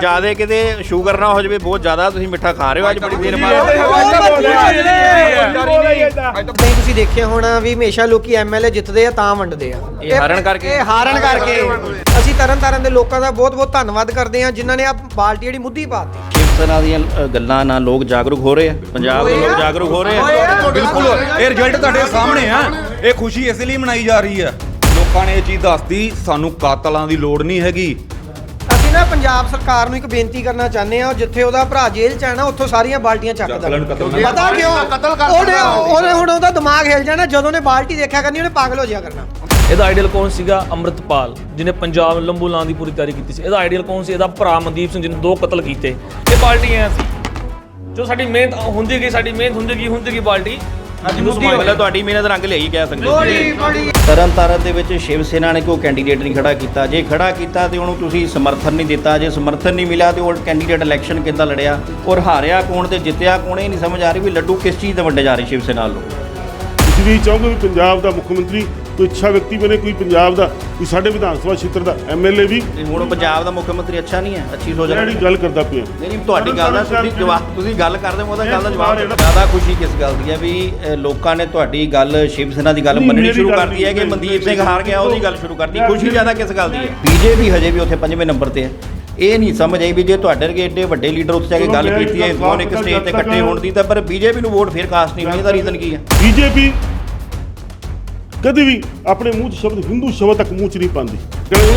ਜਿਆਦੇ ਕਿਤੇ ਸ਼ੂਗਰ ਨਾ ਹੋ ਜਾਵੇ ਬਹੁਤ ਜ਼ਿਆਦਾ ਤੁਸੀਂ ਮਿੱਠਾ ਖਾ ਰਹੇ ਹੋ ਅੱਜ ਬੜੀ ਦੇਰ ਬਾਅਦ। ਨਹੀਂ ਤੁਸੀਂ ਦੇਖਿਆ ਹੋਣਾ ਵੀ ਹਮੇਸ਼ਾ ਲੋਕੀ ਐਮਐਲਏ ਜਿੱਤਦੇ ਆ ਤਾਂ ਵੰਡਦੇ ਆ। ਇਹ ਹਾਰਨ ਕਰਕੇ? ਇਹ ਹਾਰਨ ਕਰਕੇ। ਅਸੀਂ ਤਰਨ ਤਾਰਨ ਦੇ ਲੋਕਾਂ ਦਾ ਬਹੁਤ ਬਹੁਤ ਧੰਨਵਾਦ ਕਰਦੇ ਹਾਂ ਜਿਨ੍ਹਾਂ ਨੇ ਆ ਬਾਲਟੀ ਜਿਹੜੀ ਮੁੱਧੀ ਪਾਤੀ ਤਰ੍ਹਾਂ ਦੀਆਂ ਗੱਲਾਂ ਨਾਲ ਲੋਕ ਜਾਗਰੂਕ ਹੋ ਰਹੇ ਆ। ਪੰਜਾਬ ਦੇ ਲੋਕ ਆ। ਜਾਗਰੂਕ ਹੋ ਰਹੇ ਆ। ਆ। ਬਿਲਕੁਲ। ਇਹ ਰਿਜ਼ਲਟ ਤੁਹਾਡੇ ਸਾਹਮਣੇ ਆ। ਇਹ ਖੁਸ਼ੀ ਇਸ ਲਈ ਮਨਾਈ ਜਾ ਰਹੀ ਹੈ ਲੋਕਾਂ ਨੇ ਇਹ ਚੀਜ਼ ਦੱਸਦੀ ਸਾਨੂੰ ਕਾਤਲਾਂ ਦੀ ਲੋੜ ਨਹੀਂ ਹੈਗੀ। ਨਾ ਪੰਜਾਬ ਸਰਕਾਰ ਨੂੰ ਇੱਕ ਬੇਨਤੀ ਕਰਨਾ ਚਾਹੁੰਦੇ ਆ ਜਿੱਥੇ ਉਹਦਾ ਭਰਾ ਜੇਲ੍ਹ ਚ ਹੈ ਨਾ ਉੱਥੋਂ ਸਾਰੀਆਂ ਬਾਲਟੀਆਂ ਚੱਕ ਚੱਕ ਲੈਣ, ਕਤਲ ਨਾ ਪਤਾ ਕਿਉਂ? ਉਹਨੇ ਉਹਨੇ ਹੁਣ ਉਹਦਾ ਦਿਮਾਗ ਹਿਲ ਜਾਣਾ ਜਦੋਂ ਨੇ ਬਾਲਟੀ ਦੇਖਿਆ ਕਰਨੀ ਉਹਨੇ ਪਾਗਲ ਹੋ ਜਾਇਆ ਕਰਨਾ। ਇਹਦਾ ਆਈਡੀਅਲ ਕੌਣ ਸੀਗਾ? ਅੰਮ੍ਰਿਤਪਾਲ ਜਿਹਨੇ ਪੰਜਾਬ ਲੰਬੂ ਲਾਂ ਦੀ ਪੂਰੀ ਤਿਆਰੀ ਕੀਤੀ ਸੀ। ਇਹਦਾ ਆਈਡੀਅਲ ਕੌਣ ਸੀ? ਇਹਦਾ ਭਰਾ ਮਨਦੀਪ ਸਿੰਘ ਜਿਹਨੇ ਦੋ ਕਤਲ ਕੀਤੇ। ਇਹ ਪਾਰਟੀਆਂ ਸੀ। ਜੋ ਸਾਡੀ ਮਿਹਨਤ ਹੁੰਦੀ ਗਈ ਸਾਡੀ ਮਿਹਨਤ ਹੁੰਦੀ ਗਈ ਹੁੰਦੀ ਗਈ ਪਾਰਟੀ ਅੱਜ ਨੂੰ ਸਮਾਜ ਮਤਲਬ ਤੁਹਾਡੀ ਮਿਹਨਤ ਰੰਗ ਲਿਆਈ ਕਹਿ ਸਕਦੇ ਹੋ। ਬੜੀ ਬੜੀ ਤਰਨ ਤਾਰਨ ਦੇ ਵਿੱਚ ਸ਼ਿਵ ਸੈਨਾ ਨੇ ਕੋਈ ਕੈਂਡੀਡੇਟ ਨਹੀਂ ਖੜਾ ਕੀਤਾ। ਜੇ ਖੜਾ ਕੀਤਾ ਤੇ ਉਹਨੂੰ ਤੁਸੀਂ ਸਮਰਥਨ ਨਹੀਂ ਦਿੱਤਾ। ਜੇ ਸਮਰਥਨ ਨਹੀਂ ਮਿਲਿਆ ਤੇ ਉਹ ਕੈਂਡੀਡੇਟ ਇਲੈਕਸ਼ਨ ਕਿੱਦਾਂ ਲੜਿਆ? ਔਰ ਹਾਰਿਆ ਕੌਣ ਤੇ ਜਿੱਤਿਆ ਕੌਣ ਇਹ ਨਹੀਂ ਸਮਝ ਆ ਰਹੀ ਵੀ ਲੱਡੂ ਕਿਸ ਚੀਜ਼ ਦੇ ਵੰਡੇ ਜਾ ਰਹੇ ਸ਼ਿਵ ਸੈਨਾ ਵੱਲੋਂ। ਤੁਸੀਂ ਵੀ ਚਾਹੋਗੇ ਵੀ ਪੰਜਾਬ ਦਾ ਮੁੱਖ ਮੰਤਰੀ ਕੋਈ ਅੱਛਾ ਵਿਅਕਤੀ ਬਣੇ ਕੋਈ ਪੰਜਾਬ ਦਾ ਕੋਈ ਸਾਡੇ ਵਿਧਾਨ ਸਭਾ ਖੇਤਰ ਦਾ ਐਮਐਲਏ ਵੀ। ਹੁਣ ਪੰਜਾਬ ਦਾ ਮੁੱਖ ਮੰਤਰੀ ਅੱਛਾ ਨਹੀਂ ਹੈ ਅੱਛੀ ਸੋਚ ਜਿਹੜੀ ਰੱਖਦਾ। ਗੱਲ ਕਰਦਾ ਪਿਆ। ਨਹੀਂ ਨਹੀਂ ਤੁਹਾਡੀ ਗੱਲ ਦਾ ਤੁਸੀਂ ਜਵਾਬ ਤੁਸੀਂ ਗੱਲ ਕਰਦੇ ਹੋ ਉਹਦਾ ਗੱਲ ਦਾ ਜਵਾਬ। ਜ਼ਿਆਦਾ ਖੁਸ਼ੀ ਕਿਸ ਗੱਲ ਦੀ ਹੈ ਵੀ ਲੋਕਾਂ ਨੇ ਤੁਹਾਡੀ ਗੱਲ ਸ਼ਿਵ ਸੈਨਾ ਦੀ ਗੱਲ ਮੰਨਣੀ ਸ਼ੁਰੂ ਕਰਤੀ ਹੈ ਕਿ ਮਨਦੀਪ ਸਿੰਘ ਹਾਰ ਗਿਆ ਉਹਦੀ ਗੱਲ ਸ਼ੁਰੂ ਕਰਤੀ। ਖੁਸ਼ੀ ਜ਼ਿਆਦਾ ਕਿਸ ਗੱਲ ਦੀ ਹੈ? ਬੀਜੇਪੀ ਹਜੇ ਵੀ ਉੱਥੇ ਪੰਜਵੇਂ ਨੰਬਰ ਤੇ ਹੈ। ਇਹ ਨਹੀਂ ਸਮਝ ਆਈ ਵੀ ਜੇ ਤੁਹਾਡੇ ਵਰਗੇ ਏਡੇ ਵੱਡੇ ਲੀਡਰ ਉੱਥੇ ਜਾ ਕੇ ਗੱਲ ਕੀਤੀ ਹੈ ਇੱਕ ਸਟੇਜ ਤੇ ਇਕੱਠੇ ਹੋਣ ਦੀ ਤਾਂ ਪਰ ਬੀਜੇਪੀ ਨੂੰ ਵੋਟ ਫੇਰ ਕਾਸਟ ਨਹੀਂ ਹੋਣੀ ਇਹਦਾ ਰੀਜ਼ਨ ਕੀ ਹੈ? ਬੀਜੇਪੀ ਕਦੇ ਵੀ ਆਪਣੇ ਮੂੰਹ 'ਚ ਸ਼ਬਦ ਹਿੰਦੂ ਸ਼ਬਦ ਤੱਕ ਮੂੰਹ 'ਚ ਨਹੀਂ ਪਾਉਂਦੀ।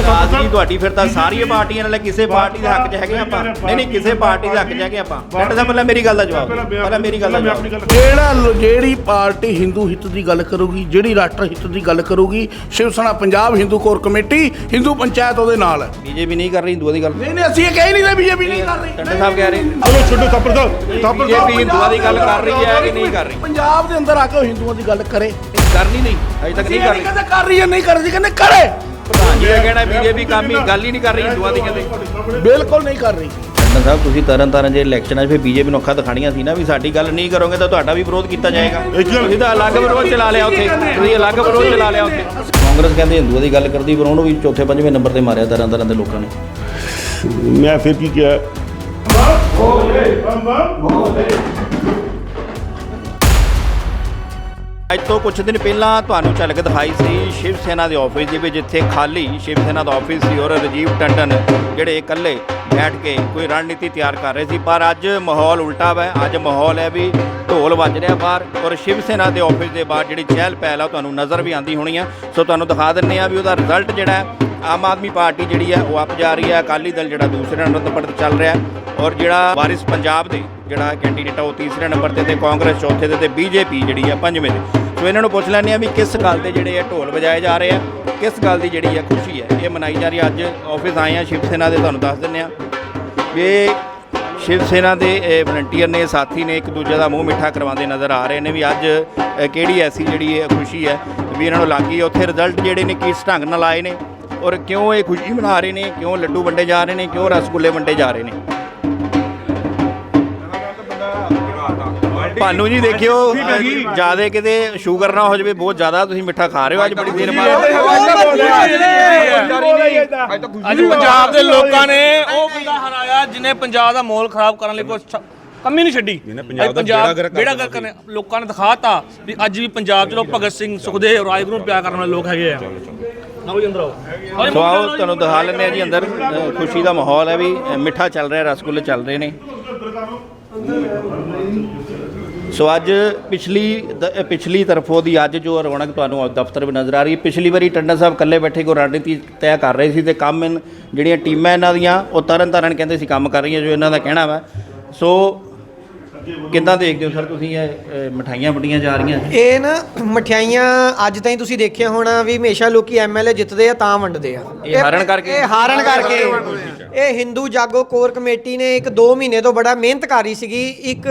ਰਾਜਨੀਤੀ ਤੁਹਾਡੀ ਫਿਰ ਤਾਂ ਸਾਰੀਆਂ ਪਾਰਟੀਆਂ ਨਾਲ ਕਿਸੇ ਪਾਰਟੀ ਦੇ ਹੱਕ 'ਚ ਹੈਗੇ ਆਪਾਂ। ਨਹੀਂ ਨਹੀਂ ਕਿਸੇ ਪਾਰਟੀ ਦੇ ਹੱਕ 'ਚ ਹੈਗੇ ਆਪਾਂ। ਡਾਕਟਰ ਸਾਹਿਬ ਪਹਿਲਾਂ ਮੇਰੀ ਗੱਲ ਦਾ ਜਵਾਬ ਪਹਿਲਾਂ ਮੇਰੀ ਗੱਲ ਦਾ ਜਵਾਬ ਦਿਓ। ਜਿਹੜਾ ਜਿਹੜੀ ਪਾਰਟੀ ਹਿੰਦੂ ਹਿੱਤ ਦੀ ਗੱਲ ਕਰੂਗੀ? ਜਿਹੜੀ ਰਾਸ਼ਟਰ ਹਿੱਤ ਦੀ ਗੱਲ ਕਰੂਗੀ? ਸ਼ਿਵ ਸੈਨਾ ਪੰਜਾਬ ਹਿੰਦੂ ਕੋਰ ਕਮੇਟੀ ਹਿੰਦੂ ਪੰਚਾਇਤ ਉਹਦੇ ਨਾਲ। ਹੈ ਬੀਜੇਪੀ ਨਹੀਂ ਕਰ ਰਹੀ ਹਿੰਦੂਆਂ ਦੀ ਗੱਲ ਨਹੀਂ ਨਹੀਂ ਅਸੀਂ ਇਹ ਕਹਿ ਨਹੀਂ ਰਹੇ ਬੀਜੇਪੀ ਨਹੀਂ ਕਰ ਰਹੀ। ਟੰਡੇ ਸਾਹਿਬ ਕਹਿ ਰਹੇ ਚਲੋ ਛੱਡੋ ਥੱਪੜ ਦੋ ਥੱਪੜ ਦੋ ਬੀਜੇਪੀ ਹਿੰਦੂਆਂ ਦੀ ਗੱਲ ਕਰ ਰਹੀ ਹੈ ਕਿ ਨਹੀਂ ਕਰ ਰਹੀ? ਪੰਜਾਬ ਦੇ ਅੰਦਰ ਆ ਕੇ ਹਿੰਦੂਆਂ ਦੀ ਗੱਲ ਕਰੇ। ਕਰਨੀ ਨਹੀਂ। ਅਜੇ ਤੱਕ ਨਹੀਂ ਇਹ ਕਰ ਰਹੀ ਕਹਿੰਦੇ ਕਰ ਰਹੀ ਹੈ ਨਹੀਂ ਕਰ ਰਹੀ ਕਹਿੰਦੇ ਕਰੇ। ਪ੍ਰਧਾਨ ਜੀ ਦਾ ਕਹਿਣਾ ਬੀਜੇਪੀ ਕੰਮ ਹੀ ਗੱਲ ਹੀ ਨਹੀਂ ਕਰ ਰਹੀ ਹਿੰਦੂਆਂ ਦੀ ਕਹਿੰਦੇ। ਬਿਲਕੁਲ ਨਹੀਂ ਕਰ ਰਹੀ। ਟੰਡਾ ਸਾਹਿਬ ਤੁਸੀਂ ਤਰਨ ਤਾਰਨ ਜੇ ਇਲੈਕਸ਼ਨਾਂ 'ਚ ਫਿਰ ਬੀਜੇਪੀ ਨੂੰ ਅੱਖਾਂ ਦਿਖਾਣੀਆਂ ਸੀ ਨਾ ਵੀ ਸਾਡੀ ਗੱਲ ਨਹੀਂ ਕਰੋਗੇ ਤਾਂ ਤੁਹਾਡਾ ਵੀ ਵਿਰੋਧ ਕੀਤਾ ਜਾਏਗਾ। ਤੁਸੀਂ ਤਾਂ ਅਲੱਗ ਵਿਰੋਧ ਚਲਾ ਲਿਆ ਉੱਥੇ। ਤੁਸੀਂ ਅਲੱਗ ਵਿਰੋਧ ਚਲਾ ਲਿਆ ਉੱਥੇ। ਕਾਂਗਰਸ ਕਹਿੰਦੇ ਹਿੰਦੂਆਂ ਦੀ ਗੱਲ ਕਰਦੀ ਪਰ ਉਹਨੂੰ ਵੀ ਚੌਥੇ ਪੰਜਵੇਂ ਨੰਬਰ ਤੇ ਮਾਰਿਆ ਤਰਨ ਤਾਰਨ ਦੇ ਲੋਕਾਂ ਨੇ। ਮੈਂ ਫਿਰ ਕੀ ਕਿਹਾ? ਅੱਜ ਤੋਂ ਕੁਝ ਦਿਨ ਪਹਿਲਾਂ ਤੁਹਾਨੂੰ ਝਲਕ ਦਿਖਾਈ ਸੀ ਸ਼ਿਵ ਸੈਨਾ ਦੇ ਆਫਿਸ ਦੇ ਵਿੱਚ ਜਿੱਥੇ ਖਾਲੀ ਸ਼ਿਵ ਸੈਨਾ ਦਾ ਆਫਿਸ ਸੀ ਔਰ ਰਜੀਵ ਟੰਡਨ ਜਿਹੜੇ ਇਕੱਲੇ ਬੈਠ ਕੇ ਕੋਈ ਰਣਨੀਤੀ ਤਿਆਰ ਕਰ ਰਹੇ ਸੀ। ਪਰ ਅੱਜ ਮਾਹੌਲ ਉਲਟਾ ਵਾ, ਅੱਜ ਮਾਹੌਲ ਹੈ ਵੀ ਢੋਲ ਵੱਜ ਰਿਹਾ ਬਾਹਰ ਔਰ ਸ਼ਿਵ ਸੈਨਾ ਦੇ ਆਫਿਸ ਦੇ ਬਾਹਰ ਜਿਹੜੀ ਚਹਿਲ ਪਹਿਲ ਆ ਉਹ ਤੁਹਾਨੂੰ ਨਜ਼ਰ ਵੀ ਆਂਦੀ ਹੋਣੀ ਆ। ਸੋ ਤੁਹਾਨੂੰ ਦਿਖਾ ਦਿੰਨੇ ਆ ਵੀ ਉਹਦਾ ਰਿਜ਼ਲਟ ਜਿਹੜਾ ਆਮ ਆਦਮੀ ਪਾਰਟੀ ਜਿਹੜੀ ਹੈ ਉਹ ਆਪ ਜਾ ਰਹੀ ਹੈ। ਅਕਾਲੀ ਦਲ ਜਿਹੜਾ ਦੂਸਰੇ ਨੰਬਰ ਤੇ ਚੱਲ ਰਿਹਾ ਔਰ ਜਿਹੜਾ ਵਾਰਿਸ ਪੰਜਾਬ ਦੇ ਜਿਹੜਾ ਕੈਂਡੀਡੇਟ ਆ, ਉਹ ਤੀਸਰੇ ਨੰਬਰ ਤੇ ਤੇ ਕਾਂਗਰਸ ਚੌਥੇ ਤੇ ਤੇ ਬੀਜੇਪੀ ਜਿਹੜੀ ਆ, ਪੰਜਵੇਂ ਤੇ। ਸੋ ਇਹਨਾਂ ਨੂੰ ਪੁੱਛ ਲੈਂਦੇ ਆ ਵੀ ਕਿਸ ਗੱਲ ਦੇ ਜਿਹੜੇ ਆ ਢੋਲ ਵਜਾਏ ਜਾ ਰਹੇ ਆ, ਕਿਸ ਗੱਲ ਦੀ ਜਿਹੜੀ ਆ ਖੁਸ਼ੀ ਹੈ। ਇਹ ਮਨਾਈ ਜਾ ਰਹੀ ਆ, ਅੱਜ ਆਫਿਸ ਆਏ ਆ ਸ਼ਿਵ ਸੈਨਾ ਦੇ, ਤੁਹਾਨੂੰ ਦੱਸ ਦਿੰਦੇ ਆ ਵੀ ਸ਼ਿਵ ਸੈਨਾ ਦੇ ਵਲੰਟੀਅਰ ਨੇ, ਸਾਥੀ ਨੇ, ਇੱਕ ਦੂਜੇ ਦਾ ਮੂੰਹ ਮਿੱਠਾ ਕਰਵਾਉਂਦੇ ਨਜ਼ਰ ਆ ਰਹੇ ਨੇ ਵੀ ਅੱਜ ਕਿਹੜੀ ਐਸੀ ਜਿਹੜੀ ਹੈ ਖੁਸ਼ੀ ਹੈ ਵੀ ਇਹਨਾਂ ਨੂੰ ਲੱਗੀ ਉੱਥੇ ਰਿਜ਼ਲਟ ਜਿਹੜੇ ਨੇ, ਕਿਸ ਢੰਗ ਨਾਲ ਆਏ ਨੇ ਔਰ ਕਿਉਂ ਇਹ ਖੁਸ਼ੀ ਮਨਾ ਰਹੇ ਨੇ, ਕਿਉਂ ਲੱਡੂ ਵੰਡੇ ਜਾ ਰਹੇ ਨੇ, ਕਿਉਂ ਰਸਗੁੱਲੇ ਵੰਡੇ ਜਾ ਰਹੇ ਨੇ। ਭਾਨੂ ਜੀ ਦੇਖਿਓ ਜ਼ਿਆਦਾ ਕਿਤੇ ਸ਼ੂਗਰ ਨਾ ਹੋ ਜਾਵੇ ਬਹੁਤ ਜ਼ਿਆਦਾ ਤੁਸੀਂ ਮਿੱਠਾ ਖਾ ਰਹੇ ਹੋ ਅੱਜ ਬੜੀ ਦੇਰ ਬਾਅਦ। ਅੱਜ ਪੰਜਾਬ ਦੇ ਲੋਕਾਂ ਨੇ ਉਹ ਬੰਦਾ ਹਰਾਇਆ ਜਿਹਨੇ ਪੰਜਾਬ ਦਾ ਮਾਹੌਲ ਖਰਾਬ ਕਰਨ ਲਈ ਕੋਈ ਅੱਛਾ ਕੰਮ ਨਹੀਂ ਛੱਡੀ। ਪੰਜਾਬ ਗਰਕ ਕਰ ਬੇੜਾ ਦਿੱਤਾ ਗਰਕ ਨੇ ਲੋਕਾਂ ਨੇ ਦਿਖਾਤਾ ਵੀ ਅੱਜ ਵੀ ਪੰਜਾਬ ਚ ਲੋਕ ਭਗਤ ਸਿੰਘ ਸੁਖਦੇਵ ਰਾਜਗੁਰੂ ਨੂੰ ਪਿਆਰ ਕਰਨ ਵਾਲੇ ਲੋਕ ਹੈਗੇ ਆ। ਆਓ ਜੀ ਅੰਦਰ ਆਓ। ਸੋ ਆਓ ਤੁਹਾਨੂੰ ਦਿਖਾ ਲੈਂਦੇ ਆ ਜੀ ਅੰਦਰ। ਖੁਸ਼ੀ ਦਾ ਮਾਹੌਲ ਹੈ ਵੀ ਮਿੱਠਾ ਚੱਲ ਰਿਹਾ ਰਸਗੁੱਲੇ ਚੱਲ ਰਹੇ ਨੇ। ਸੋ ਅੱਜ ਪਿਛਲੀ ਪਿਛਲੀ ਤਰਫੋਂ ਦੀ ਅੱਜ ਜੋ ਰੌਣਕ ਤੁਹਾਨੂੰ ਦਫ਼ਤਰ ਵਿੱਚ ਨਜ਼ਰ ਆ ਰਹੀ ਹੈ। ਪਿਛਲੀ ਵਾਰੀ ਟੰਡਾ ਸਾਹਿਬ ਇਕੱਲੇ ਬੈਠੇ ਕੋ ਰਣਨੀਤੀ ਤੈਅ ਕਰ ਰਹੇ ਸੀ ਤੇ ਕੰਮ ਜਿਹੜੀਆਂ ਟੀਮਾਂ ਇਹਨਾਂ ਦੀਆਂ ਉਹ ਤਰਨ ਤਾਰਨ ਕਹਿੰਦੇ ਸੀ ਕੰਮ ਕਰ ਰਹੀਆਂ ਜੋ ਇਹਨਾਂ ਦਾ ਕਹਿਣਾ ਵਾ। ਸੋ ਕਿੱਦਾਂ ਦੇਖਦੇ ਹੋ ਸਰ ਤੁਸੀਂ ਇਹ ਮਠਾਈਆਂ ਵੰਡੀਆਂ ਜਾ ਰਹੀਆਂ? ਇਹ ਨਾ ਮਠਿਆਈਆਂ ਅੱਜ ਤਾਈਂ ਤੁਸੀਂ ਦੇਖਿਆ ਹੋਣਾ ਵੀ ਹਮੇਸ਼ਾ ਲੋਕੀ ਐਮਐਲਏ ਜਿੱਤਦੇ ਆ ਤਾਂ ਵੰਡਦੇ ਆ। ਇਹ ਹਾਰਨ ਕਰਕੇ? ਇਹ ਹਾਰਨ ਕਰਕੇ। ਇਹ ਹਿੰਦੂ ਜਾਗੋ ਕੋਰ ਕਮੇਟੀ ਨੇ ਇੱਕ 2 ਮਹੀਨੇ ਤੋਂ ਬੜਾ ਮਿਹਨਤ ਕਰੀ ਸੀਗੀ। ਇੱਕ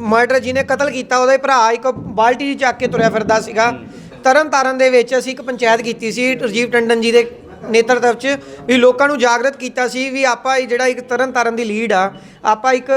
ਮਰਡਰ ਜਿਹਨੇ ਕਤਲ ਕੀਤਾ ਉਹਦਾ ਹੀ ਭਰਾ ਇੱਕ ਬਾਲਟੀ ਚੱਕ ਕੇ ਤੁਰਿਆ ਫਿਰਦਾ ਸੀਗਾ। ਤਰਨ ਤਾਰਨ ਦੇ ਵਿੱਚ ਅਸੀਂ ਇੱਕ ਪੰਚਾਇਤ ਕੀਤੀ ਸੀ ਰਜੀਵ ਟੰਡਨ ਜੀ ਦੇ ਨੇਤਰਤਵ 'ਚ ਵੀ ਲੋਕਾਂ ਨੂੰ ਜਾਗਰਤ ਕੀਤਾ ਸੀ ਵੀ ਆਪਾਂ ਇਹ ਜਿਹੜਾ ਇੱਕ ਤਰਨ ਤਾਰਨ ਦੀ ਲੀਡ ਆ ਆਪਾਂ ਇੱਕ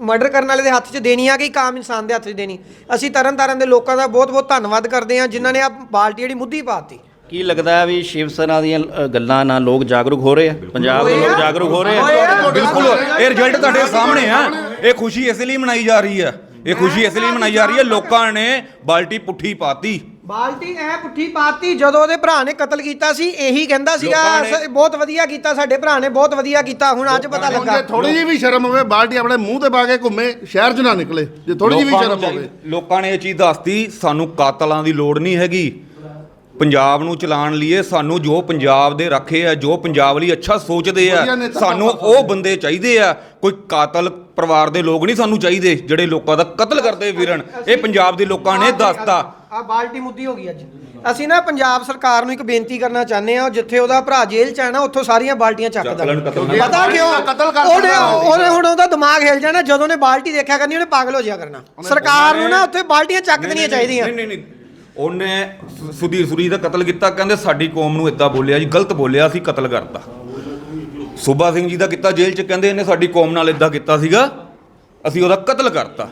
ਮਰਡਰ ਕਰਨ ਵਾਲੇ ਦੇ ਹੱਥ 'ਚ ਦੇਣੀ ਆ ਕਿ ਇੱਕ ਆਮ ਇਨਸਾਨ ਦੇ ਹੱਥ 'ਚ ਦੇਣੀ? ਅਸੀਂ ਤਰਨ ਤਾਰਨ ਦੇ ਲੋਕਾਂ ਦਾ ਬਹੁਤ ਬਹੁਤ ਧੰਨਵਾਦ ਕਰਦੇ ਹਾਂ ਜਿਨ੍ਹਾਂ ਨੇ ਆ ਬਾਲਟੀ ਜਿਹੜੀ ਮੁੱਧੀ ਪਾਤੀ ਕੀ ਲੱਗਦਾ ਹੈ ਵੀ ਸ਼ਿਵ ਸੈਨਾ ਦੀਆਂ ਗੱਲਾਂ ਨਾਲ ਲੋਕ ਜਾਗਰੂਕ ਹੋ ਰਹੇ ਆ? ਪੰਜਾਬ ਦੇ ਲੋਕ ਜਾਗਰੂਕ ਹੋ ਰਹੇ ਆ? ਬਿਲਕੁਲ। ਇਹ ਰਿਜ਼ਲਟ ਤੁਹਾਡੇ ਸਾਹਮਣੇ ਆ। ਇਹ ਖੁਸ਼ੀ ਇਸ ਲਈ ਮਨਾਈ ਜਾ ਰਹੀ ਹੈ। ਇਹ ਖੁਸ਼ੀ ਇਸ ਲਈ ਮਨਾਈ ਜਾ ਰਹੀ ਹੈ ਲੋਕਾਂ ਨੇ ਬਾਲਟੀ ਪੁੱਠੀ ਪਾਤੀ। ਬਾਲਟੀ ਐ ਪੁੱਠੀ ਪਾਤੀ ਜਦੋਂ ਉਹਦੇ ਭਰਾ ਨੇ ਕਤਲ ਕੀਤਾ ਸੀ ਇਹੀ ਕਹਿੰਦਾ ਸੀਗਾ ਲੋਕਾਂ ਨੇ- ਬਹੁਤ ਵਧੀਆ ਕੀਤਾ ਸਾਡੇ ਭਰਾ ਨੇ ਬਹੁਤ ਵਧੀਆ ਕੀਤਾ ਹੁਣ ਅੱਜ ਪਤਾ ਲੱਗਾ ਜੇ ਥੋੜੀ ਜਿਹੀ ਵੀ ਸ਼ਰਮ ਹੋਵੇ ਬਾਲਟੀ ਆਪਣੇ ਮੂੰਹ ਤੇ ਪਾ ਕੇ ਘੁੰਮੇ ਸ਼ਹਿਰ 'ਚ ਨਾ ਨਿਕਲੇ ਜੇ ਥੋੜੀ ਜਿਹੀ ਵੀ ਲੋਕਾਂ ਨੂੰ ਸ਼ਰਮ ਹੋਵੇ। ਚਾਹੀ- ਲੋਕਾਂ ਨੇ ਇਹ ਚੀਜ਼ ਦੱਸਤੀ ਸਾਨੂੰ ਕਾਤਲਾਂ ਦੀ ਲੋੜ ਨਹੀਂ ਹੈਗੀ। ਪੰਜਾਬ ਨੂੰ ਚਲਾਉਣ ਲਈ ਸਾਨੂੰ ਜੋ ਪੰਜਾਬ ਦੇ ਰੱਖੇ ਆ ਜੋ ਪੰਜਾਬ ਲਈ ਅੱਛਾ ਸੋਚਦੇ ਆ ਵਧੀਆ ਨੇਤਾ ਸਾਨੂੰ ਉਹ ਬੰਦੇ ਚਾਹੀਦੇ ਆ। ਕੋਈ ਕਾਤਲ ਪਰਿਵਾਰ ਦੇ ਲੋਕ ਨਹੀਂ ਸਾਨੂੰ ਚਾਹੀਦੇ ਜਿਹੜੇ ਲੋਕਾਂ ਦਾ ਕਤਲ ਕਰਦੇ ਫਿਰਨ ਇਹ ਪੰਜਾਬ ਦੇ ਲੋਕਾਂ ਨੇ ਦੱਸਤਾ। ਆ ਬਾਲਟੀ ਮੁੱਦੀ ਹੋ ਗਈ ਅੱਜ। ਅਸੀਂ ਨਾ ਪੰਜਾਬ ਸਰਕਾਰ ਨੂੰ ਇੱਕ ਬੇਨਤੀ ਕਰਨਾ ਚਾਹੁੰਦੇ ਆ ਜਿੱਥੇ ਉਹਦਾ ਭਰਾ ਜੇਲ੍ਹ ਚ ਹੈ ਨਾ ਉੱਥੋਂ ਸਾਰੀਆਂ ਬਾਲਟੀਆਂ ਚੱਕ ਚੱਕ ਲੈਣ, ਦੇਣ ਕਤਲ ਨਾ ਪਤਾ ਕਿਉਂ? ਕਤਲ ਕਰ ਉਹਨੇ ਹੁਣ ਉਹਦਾ ਦਿਮਾਗ ਹਿਲ ਜਾਣਾ ਜਦੋਂ ਨੇ ਬਾਲਟੀ ਦੇਖਿਆ ਕਰਨੀ ਉਹਨੇ ਪਾਗਲ ਹੋ ਜਾਇਆ ਕਰਨਾ। ਸਰਕਾਰ ਨੂੰ ਨਾ ਉੱਥੇ ਬਾਲਟੀਆਂ ਚੱਕ ਦੇਣੀਆਂ ਚਾਹੀਦੀਆਂ। ਨਹੀਂ ਨਹੀਂ ਨਹੀਂ। ਉਹਨੇ ਸੁਧੀਰ ਸੁਰੀ ਦਾ ਕਤਲ ਕੀਤਾ ਕਹਿੰਦੇ ਸਾਡੀ ਕੌਮ ਨੂੰ ਇਦਾਂ ਬੋਲਿਆ ਜੀ ਗਲਤ ਬੋਲਿਆ ਸੀ ਕਤਲ ਕਰਤਾ। ਸੂਬਾ ਸਿੰਘ ਜੀ ਦਾ ਕੀਤਾ ਜੇਲ੍ਹ 'ਚ ਕਹਿੰਦੇ ਇਹਨੇ ਸਾਡੀ ਕੌਮ ਨਾਲ ਇਦਾਂ ਕੀਤਾ ਸੀਗਾ ਅਸੀਂ ਉਹਦਾ ਕਤਲ ਕਰਤਾ।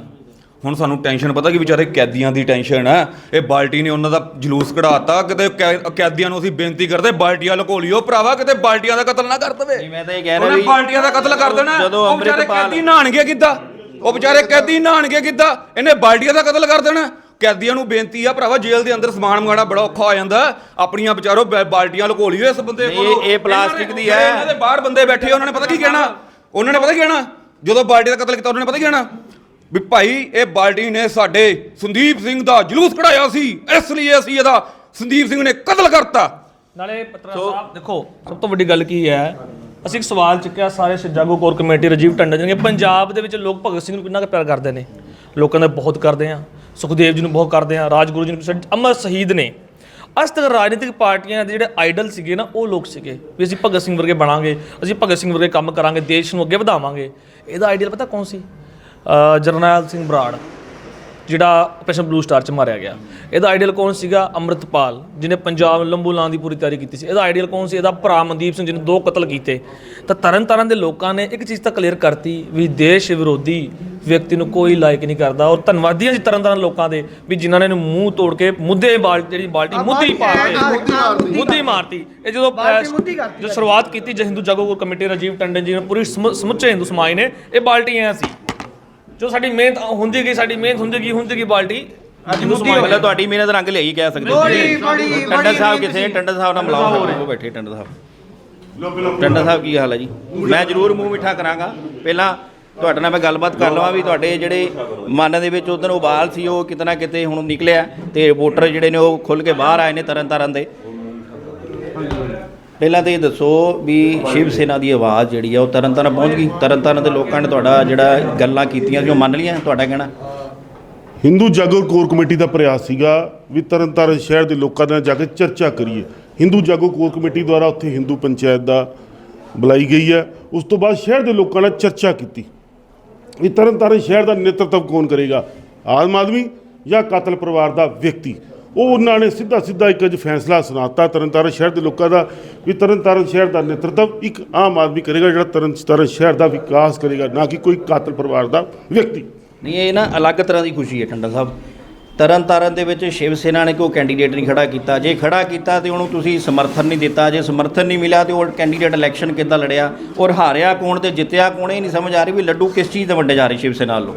ਹੁਣ ਸਾਨੂੰ ਟੈਨਸ਼ਨ ਪਤਾ ਕਿ ਵਿਚਾਰੇ ਕੈਦੀਆਂ ਦੀ ਟੈਨਸ਼ਨ ਹੈ। ਇਹ ਬਾਲਟੀ ਨੇ ਉਹਨਾਂ ਦਾ ਜਲੂਸ ਕਢਾਤਾ ਕਿਤੇ ਕੈ- ਕੈਦੀਆਂ ਨੂੰ ਅਸੀਂ ਬੇਨਤੀ ਕਰਦੇ ਬਾਲਟੀਆਂ ਲਕੋ ਲਿਓ ਭਰਾਵਾ ਕਿਤੇ ਬਾਲਟੀਆਂ ਦਾ ਕਤਲ ਨਾ ਕਰ ਦੇਵੇ। ਨਹੀਂ, ਮੈਂ ਤਾਂ ਇਹ ਕਹਿ ਰਿਹਾ ਉਹਨੇ ਵੀ ਬਾਲਟੀਆਂ ਦਾ ਕਤਲ ਕਰ ਦੇਣਾ। ਜਦੋਂ ਉਹ ਵਿਚਾਰੇ ਅੰਮ੍ਰਿਤਪਾਲ- ਕੈਦੀ ਨਹਾਣਗੇ ਕਿੱਦਾਂ? ਉਹ ਵਿਚਾਰੇ ਕੈਦੀ ਨਹਾਣਗੇ ਕਿੱਦਾਂ? ਇਹਨੇ ਬਾਲਟੀਆਂ ਦਾ ਕਤਲ ਕਰ ਦੇਣਾ। ਕੈਦੀਆਂ ਨੂੰ ਬੇਨਤੀ ਆ ਭਰਾਵਾ ਜੇਲ੍ਹ ਦੇ ਅੰਦਰ ਸਮਾਨ ਮੰਗਾਣਾ ਬੜਾ ਔਖਾ ਹੋ ਜਾਂਦਾ। ਆਪਣੀਆਂ ਵਿਚਾਰੋ ਬੈ- ਬਾਲਟੀਆਂ ਲਕੋ ਲਿਓ ਇਸ ਬੰਦੇ ਨਹੀਂ, ਕੋਲੋਂ। ਇਹ- ਇਹ ਪਲਾਸਟਿਕ ਦੀ ਹੈ। ਇਹਨਾਂ ਦੇ ਬਾਹਰ ਬੰਦੇ ਬੈਠੇ ਆ, ਉਹਨਾਂ ਨੇ ਪਤਾ ਕੀ ਕਹਿਣਾ? ਉਹਨਾਂ ਨੇ ਪਤਾ ਕੀ ਕਹਿਣਾ? ਜਦੋਂ ਬਾਲਟੀ ਦਾ ਕਤਲ ਕੀਤਾ ਉਹਨਾਂ ਨੇ ਪਤਾ ਕੀ ਕਹਿਣਾ? ਵੀ ਭਾਈ ਇਹ ਬਾਲਟੀ ਨੇ ਸਾਡੇ ਸੰਦੀਪ ਸਿੰਘ ਦਾ ਜਲੂਸ ਕਢਾਇਆ ਸੀ। ਇਸ ਲਈ ਅਸੀਂ ਇਹਦਾ ਸੰਦੀਪ ਸਿੰਘ ਨੇ ਕਤਲ ਕਰਤਾ। ਨਾਲੇ ਪੱਤਰਾ ਸਾਹਿਬ ਦੇਖੋ ਸਭ ਤੋਂ ਵੱਡੀ ਗੱਲ ਕੀ ਹੈ? ਅਸੀਂ ਇੱਕ ਸਵਾਲ ਚੁੱਕਿਆ ਸਾਰੇ ਜਾਗੋ ਕੋਰ ਕਮੇਟੀ ਰਾਜੀਵ ਟੰਡਨ ਜੀ ਨੇ ਪੰਜਾਬ ਦੇ ਵਿੱਚ ਲੋਕ ਭਗਤ ਸਿੰਘ ਨੂੰ ਕਿੰਨਾ ਕੁ ਪਿਆਰ ਕਰਦੇ ਨੇ? ਲੋਕਾਂ ਦਾ ਬਹੁਤ ਕਰਦੇ ਆ। ਸੁਖਦੇਵ ਜੀ ਨੂੰ ਬਹੁਤ ਕਰਦੇ ਆ ਰਾਜਗੁਰੂ ਜੀ ਨੂੰ ਅਮਰ ਸ਼ਹੀਦ ਨੇ। ਅੱਜ ਤੱਕ ਰਾਜਨੀਤਿਕ ਪਾਰਟੀਆਂ ਦੇ ਜਿਹੜੇ ਆਈਡਲ ਸੀਗੇ ਨਾ, ਉਹ ਲੋਕ ਸੀਗੇ ਵੀ ਅਸੀਂ ਭਗਤ ਸਿੰਘ ਵਰਗੇ ਬਣਾਂਗੇ, ਅਸੀਂ ਭਗਤ ਸਿੰਘ ਵਰਗੇ ਕੰਮ ਕਰਾਂਗੇ, ਦੇਸ਼ ਨੂੰ ਅੱਗੇ ਵਧਾਵਾਂਗੇ। ਇਹਦਾ ਆਈਡੀਅਲ ਪਤਾ ਕੌਣ ਸੀ? ਜਰਨੈਲ ਸਿੰਘ ਬਰਾੜ। ਜਿਹੜਾ ਆਪਰੇਸ਼ਨ ਬਲੂ ਸਟਾਰ ਚ ਮਾਰਿਆ ਗਿਆ। ਇਹਦਾ ਆਈਡੀਅਲ ਕੌਣ ਸੀਗਾ? ਅੰਮ੍ਰਿਤਪਾਲ ਜਿਹਨੇ ਪੰਜਾਬ ਲੰਬੂ ਲਾਉਣ ਦੀ ਪੂਰੀ ਤਿਆਰੀ ਕੀਤੀ ਸੀ। ਇਹਦਾ ਆਈਡੀਅਲ ਕੌਣ ਸੀ? ਇਹਦਾ ਭਰਾ ਮਨਦੀਪ ਸਿੰਘ ਜਿਹਨੇ ਦੋ ਕਤਲ ਕੀਤੇ। ਤਾਂ ਤਰਨ ਤਾਰਨ ਦੇ ਲੋਕਾਂ ਨੇ ਇੱਕ ਚੀਜ਼ ਤਾਂ ਕਲੀਅਰ ਕਰਤੀ ਵੀ ਦੇਸ਼ ਵਿਰੋਧੀ ਵਿਅਕਤੀ ਨੂੰ ਕੋਈ ਲਾਇਕ ਨਹੀਂ ਕਰਦਾ। ਔਰ ਧੰਨਵਾਦੀ ਹਾਂ ਜੀ ਤਰਨ ਤਾਰਨ ਲੋਕਾਂ ਦੇ ਵੀ ਜਿਨ੍ਹਾਂ ਨੇ ਇਹਨੂੰ ਮੂੰਹ ਤੋੜ ਕੇ ਮੁੱਦੇ ਬਾਲ ਜਿਹੜੀ ਬਾਲਟੀ ਮੁੱਦੀ ਪਾ ਕੇ ਮੁੱਦੀ ਮਾਰਤੀ। ਇਹ ਜਦੋਂ ਜੋ ਸ਼ੁਰੂਆਤ ਕੀਤੀ ਜੇ ਹਿੰਦੂ ਜਾਗੋ ਕਮੇਟੀ ਰਾਜੀਵ ਟੰਡਨ ਜੀ ਨੇ ਪੂਰੀ ਸਮੁ- ਸਮੁੱਚੇ ਹਿੰਦੂ ਸਮਾਜ ਨੇ ਇਹ ਬਾਲਟੀ ਐ ਸੀ। ਜੋ ਸਾਡੀ ਮਿਹਨਤ ਹੁੰਦੀ ਗਈ ਸਾਡੀ ਮਿਹਨਤ ਹੁੰਦੀ ਗਈ ਹੁੰਦੀ ਗਈ ਬਾਲਟੀ ਹਿੰਦੂ ਸਮਾਜ ਮਤਲਬ ਤੁਹਾਡੀ ਮਿਹਨਤ ਰੰਗ ਲਿਆਈ ਕਹਿ ਸਕਦੇ ਬੜੀ- ਬੜੀ- ਬੜੀ ਸਾਹਿਬ ਕਿਥੇ ਟੰਡਨ ਸਾਹਿਬ ਨਾਲ ਮਿਲਾਓ ਉਹ ਬੈਠੇ ਟੰਡਨ ਸਾਹਿਬ। ਟੰਡਨ ਸਾਹਿਬ ਕੀ ਹਾਲ ਹੈ ਜੀ? ਮੈਂ ਜ਼ਰੂਰ ਮੂੰਹ ਮਿੱਠਾ ਕਰਾਂਗਾ। ਪਹਿਲਾਂ ਤੁਹਾਡੇ ਨਾਲ ਮੈਂ ਗੱਲਬਾਤ ਕਰ ਲਵਾਂ ਵੀ ਤੁਹਾਡੇ ਜਿਹੜੇ ਮਨ ਦੇ ਵਿੱਚ ਉਦੋਂ ਉਬਾਲ ਸੀ ਉਹ ਕਿਤਨਾ ਕਿਤੇ ਹੁਣ ਨਿਕਲਿਆ ਤੇ ਵੋਟਰ ਜਿਹੜੇ ਨੇ ਉਹ ਖੁੱਲ ਕੇ ਬਾਹਰ ਆਏ ਨੇ ਤਰਨ ਤਾਰਨ ਦੇ। ਪਹਿਲਾਂ ਤਾਂ ਇਹ ਦੱਸੋ ਵੀ ਸ਼ਿਵ ਸੈਨਾ ਦੀ ਆਵਾਜ਼ ਜਿਹੜੀ ਆ ਉਹ ਤਰਨਤਾਰਨ ਪਹੁੰਚ ਗਈ। ਤਰਨ ਤਾਰਨ ਦੇ ਲੋਕਾਂ ਨੇ ਤੁਹਾਡਾ ਜਿਹੜਾ ਗੱਲਾਂ ਕੀਤੀਆਂ ਸੀ ਮੰਨ ਲਈਆਂ, ਤੁਹਾਡਾ ਕਹਿਣਾ? ਹਿੰਦੂ ਜਾਗਰਣ ਕੋਰ ਕਮੇਟੀ ਦਾ ਪ੍ਰਯਾਸ ਸੀਗਾ ਵੀ ਤਰਨਤਾਰਨ ਸ਼ਹਿਰ ਦੇ ਲੋਕਾਂ ਨਾਲ ਜਾ ਕੇ ਚਰਚਾ ਕਰੀਏ। ਹਿੰਦੂ ਜਾਗੋ ਕੋਰ ਕਮੇਟੀ ਦੁਆਰਾ ਉੱਥੇ ਹਿੰਦੂ ਪੰਚਾਇਤ ਦਾ ਬੁਲਾਈ ਗਈ ਹੈ। ਉਸ ਤੋਂ ਬਾਅਦ ਸ਼ਹਿਰ ਦੇ ਲੋਕਾਂ ਨਾਲ ਚਰਚਾ ਕੀਤੀ। ਵੀ ਤਰਨਤਾਰਨ ਸ਼ਹਿਰ ਦਾ ਨੇਤਰਤਵ ਕੌਣ ਕਰੇਗਾ? ਆਮ ਆਦਮੀ ਜਾਂ ਕਾਤਲ ਪਰਿਵਾਰ ਦਾ ਵਿਅਕਤੀ? ਉਹ ਉਹਨਾਂ ਨੇ ਸਿੱਧਾ ਸਿੱਧਾ ਇੱਕ ਅੱਜ ਫੈਸਲਾ ਸੁਣਾਤਾ ਤਰਨਤਾਰਨ ਸ਼ਹਿਰ ਦੇ ਲੋਕਾਂ ਦਾ ਵੀ ਤਰਨਤਾਰਨ ਸ਼ਹਿਰ ਦਾ ਨੇਤਰਤਵ ਇੱਕ ਆਮ ਆਦਮੀ ਕਰੇਗਾ ਜਿਹੜਾ ਤਰਨਤਾਰਨ ਸ਼ਹਿਰ ਦਾ ਵਿਕਾਸ ਕਰੇਗਾ ਨਾ ਕਿ ਕੋਈ ਕਾਤਲ ਪਰਿਵਾਰ ਦਾ ਵਿਅਕਤੀ। ਨਹੀਂ ਇਹ ਨਾ ਅਲੱਗ ਤਰ੍ਹਾਂ ਦੀ ਖੁਸ਼ੀ ਹੈ ਟੰਡਾ ਸਾਹਿਬ। ਤਰਨ ਤਾਰਨ ਦੇ ਵਿੱਚ ਸ਼ਿਵ ਸੈਨਾ ਨੇ ਕੋਈ ਕੈਂਡੀਡੇਟ ਨਹੀਂ ਖੜਾ ਕੀਤਾ। ਜੇ ਖੜਾ ਕੀਤਾ ਤੇ ਉਹਨੂੰ ਤੁਸੀਂ ਸਮਰਥਨ ਨਹੀਂ ਦਿੱਤਾ। ਜੇ ਸਮਰਥਨ ਨਹੀਂ ਮਿਲਿਆ ਤੇ ਉਹ ਕੈਂਡੀਡੇਟ ਇਲੈਕਸ਼ਨ ਕਿੱਦਾਂ ਲੜਿਆ? ਔਰ ਹਾਰਿਆ ਕੌਣ ਤੇ ਜਿੱਤਿਆ ਕੌਣ ਇਹ ਨਹੀਂ ਸਮਝ ਆ ਰਹੀ ਵੀ ਲੱਡੂ ਕਿਸ ਚੀਜ਼ ਦੇ ਵੰਡੇ ਜਾ ਰਹੇ ਸ਼ਿਵ ਸੈਨਾ ਵੱਲੋਂ।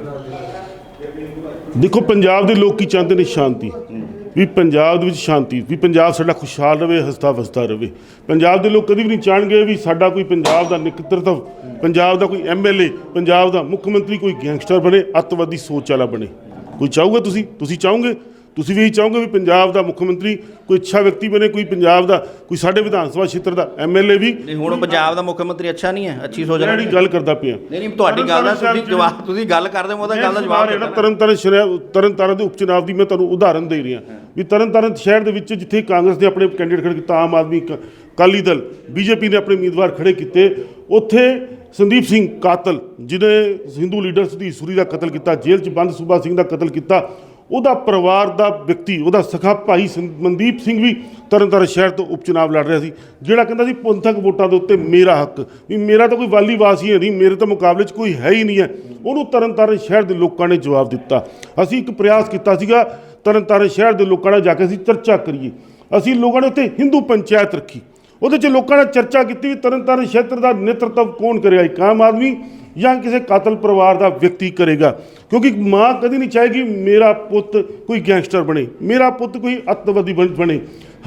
ਦੇਖੋ ਪੰਜਾਬ ਦੇ ਲੋਕ ਕੀ ਚਾਹੁੰਦੇ ਨੇ ਸ਼ਾਂਤੀ। ਵੀ ਪੰਜਾਬ ਦੇ ਵਿੱਚ ਸ਼ਾਂਤੀ, ਵੀ ਪੰਜਾਬ ਸਾਡਾ ਖੁਸ਼ਹਾਲ ਰਵੇ ਹਸਤਾ ਵਸਦਾ ਰਵੇ। ਪੰਜਾਬ ਦੇ ਲੋਕ ਕਦੀ ਵੀ ਨਹੀਂ ਚਾਹਣਗੇ ਵੀ ਸਾਡਾ ਕੋਈ ਪੰਜਾਬ ਦਾ ਨੇਤਰਤਵ ਪੰਜਾਬ ਦਾ ਕੋਈ ਐਮਐਲਏ ਪੰਜਾਬ ਦਾ ਮੁੱਖ ਮੰਤਰੀ ਕੋਈ ਗੈਂਗਸਟਰ ਬਣੇ, ਅੱਤਵਾਦੀ ਸੋਚ ਵਾਲਾ ਬਣੇ। ਕੋਈ ਚਾਹੂਗਾ ਤੁਸੀਂ? ਤੁਸੀਂ ਚਾਹੋਗੇ? ਤੁਸੀਂ ਵੀ ਇਹੀ ਚਾਹੋਗੇ ਵੀ ਪੰਜਾਬ ਦਾ ਮੁੱਖ ਮੰਤਰੀ ਕੋਈ ਅੱਛਾ ਵਿਅਕਤੀ ਬਣੇ ਕੋਈ ਪੰਜਾਬ ਦਾ ਕੋਈ ਸਾਡੇ ਵਿਧਾਨ ਸਭਾ ਖੇਤਰ ਦਾ ਐਮਐਲਏ ਵੀ? ਨਹੀਂ ਹੁਣ ਪੰਜਾਬ ਦਾ ਮੁੱਖ ਮੰਤਰੀ ਅੱਛਾ ਨਹੀਂ ਹੈ ਅੱਛੀ ਸੋਚ ਜਿਹੜੀ ਗੱਲ ਕਰਦਾ ਪਿਆ। ਨਹੀਂ ਨਹੀਂ ਤੁਹਾਡੀ ਗੱਲ ਦਾ ਤੁਸੀਂ ਜਵਾਬ ਤੁਸੀਂ ਗੱਲ ਕਰਦੇ ਹੋ ਉਹਦਾ ਗੱਲ ਦਾ ਜਵਾਬ ਜਿਹੜਾ। ਤਰਨਤਾਰਨ ਸ਼ਹਿਰ ਤਰਨਤਾਰਨ ਦੇ ਉਪਚੁਣਾਵ ਦੀ ਮੈਂ ਤੁਹਾਨੂੰ ਉਦਾਹਰਨ ਦੇ ਰਿਹਾ। ਵੀ ਤਰਨਤਾਰਨ ਸ਼ਹਿਰ ਦੇ ਵਿੱਚ ਜਿੱਥੇ ਕਾਂਗਰਸ ਨੇ ਆਪਣੇ ਕੈਂਡੀਡੇਟ ਖੜੇ ਕੀਤਾ ਆਮ ਆਦਮੀ ਕ- ਅਕਾਲੀ ਦਲ ਬੀਜੇਪੀ ਨੇ ਆਪਣੇ ਉਮੀਦਵਾਰ ਖੜੇ ਕੀਤੇ ਉੱਥੇ ਸੰਦੀਪ ਸਿੰਘ ਕਾਤਲ ਜਿਹਨੇ ਹਿੰਦੂ ਲੀਡਰ ਸੁਧੀਰ ਸੂਰੀ ਦਾ ਕਤਲ ਕੀਤਾ ਜੇਲ੍ਹ 'ਚ ਬੰਦ ਸੂਬਾ ਸਿੰਘ ਦਾ ਕਤਲ ਕੀਤਾ ਉਹਦਾ ਪਰਿਵਾਰ ਦਾ ਵਿਅਕਤੀ, ਉਹਦਾ ਸਖਾ ਭਾਈ ਸੰ- ਮਨਦੀਪ ਸਿੰਘ ਵੀ ਤਰਨਤਾਰਨ ਸ਼ਹਿਰ ਤੋਂ ਉਪਚੁਨਾਵ ਲੜ ਰਿਹਾ ਸੀ, ਜਿਹੜਾ ਕਹਿੰਦਾ ਸੀ ਪੰਥਕ ਵੋਟਾਂ ਦੇ ਉੱਤੇ ਮੇਰਾ ਹੱਕ, ਵੀ ਮੇਰਾ ਤਾਂ ਕੋਈ ਵਾਲੀ ਵਾਸੀ ਹੈ ਨਹੀਂ, ਮੇਰੇ ਤਾਂ ਮੁਕਾਬਲੇ 'ਚ ਕੋਈ ਹੈ ਹੀ ਨਹੀਂ ਹੈ। ਉਹਨੂੰ ਤਰਨਤਾਰਨ ਸ਼ਹਿਰ ਦੇ ਲੋਕਾਂ ਨੇ ਜਵਾਬ ਦਿੱਤਾ। ਅਸੀਂ ਇੱਕ ਪ੍ਰਯਾਸ ਕੀਤਾ ਸੀਗਾ, ਤਰਨਤਾਰਨ ਸ਼ਹਿਰ ਦੇ ਲੋਕਾਂ ਨਾਲ ਜਾ ਕੇ ਅਸੀਂ ਚਰਚਾ ਕਰੀਏ। ਅਸੀਂ ਲੋਕਾਂ ਨੇ ਉੱਥੇ ਹਿੰਦੂ ਪੰਚਾਇਤ ਰੱਖੀ। ਉਹਦੇ 'ਚ ਲੋਕਾਂ ਨਾਲ ਚਰਚਾ ਕੀਤੀ ਵੀ ਤਰਨਤਾਰਨ ਸ਼ਹਿਰ ਦਾ ਨੇਤਰਤਵ ਕੌਣ ਕਰੇਗਾ ਇੱਕ ਆਮ ਆਦਮੀ ਜਾਂ ਕਿਸੇ ਕਾਤਲ ਪਰਿਵਾਰ ਦਾ ਵਿਅਕਤੀ ਕਰੇਗਾ। ਕਿਉਂਕਿ ਮਾਂ ਕਦੀ ਨਹੀਂ ਚਾਹੇਗੀ ਮੇਰਾ ਪੁੱਤ ਕੋਈ ਗੈਂਗਸਟਰ ਬਣੇ, ਮੇਰਾ ਪੁੱਤ ਕੋਈ ਅੱਤਵਾਦੀ ਬਣ- ਬਣੇ।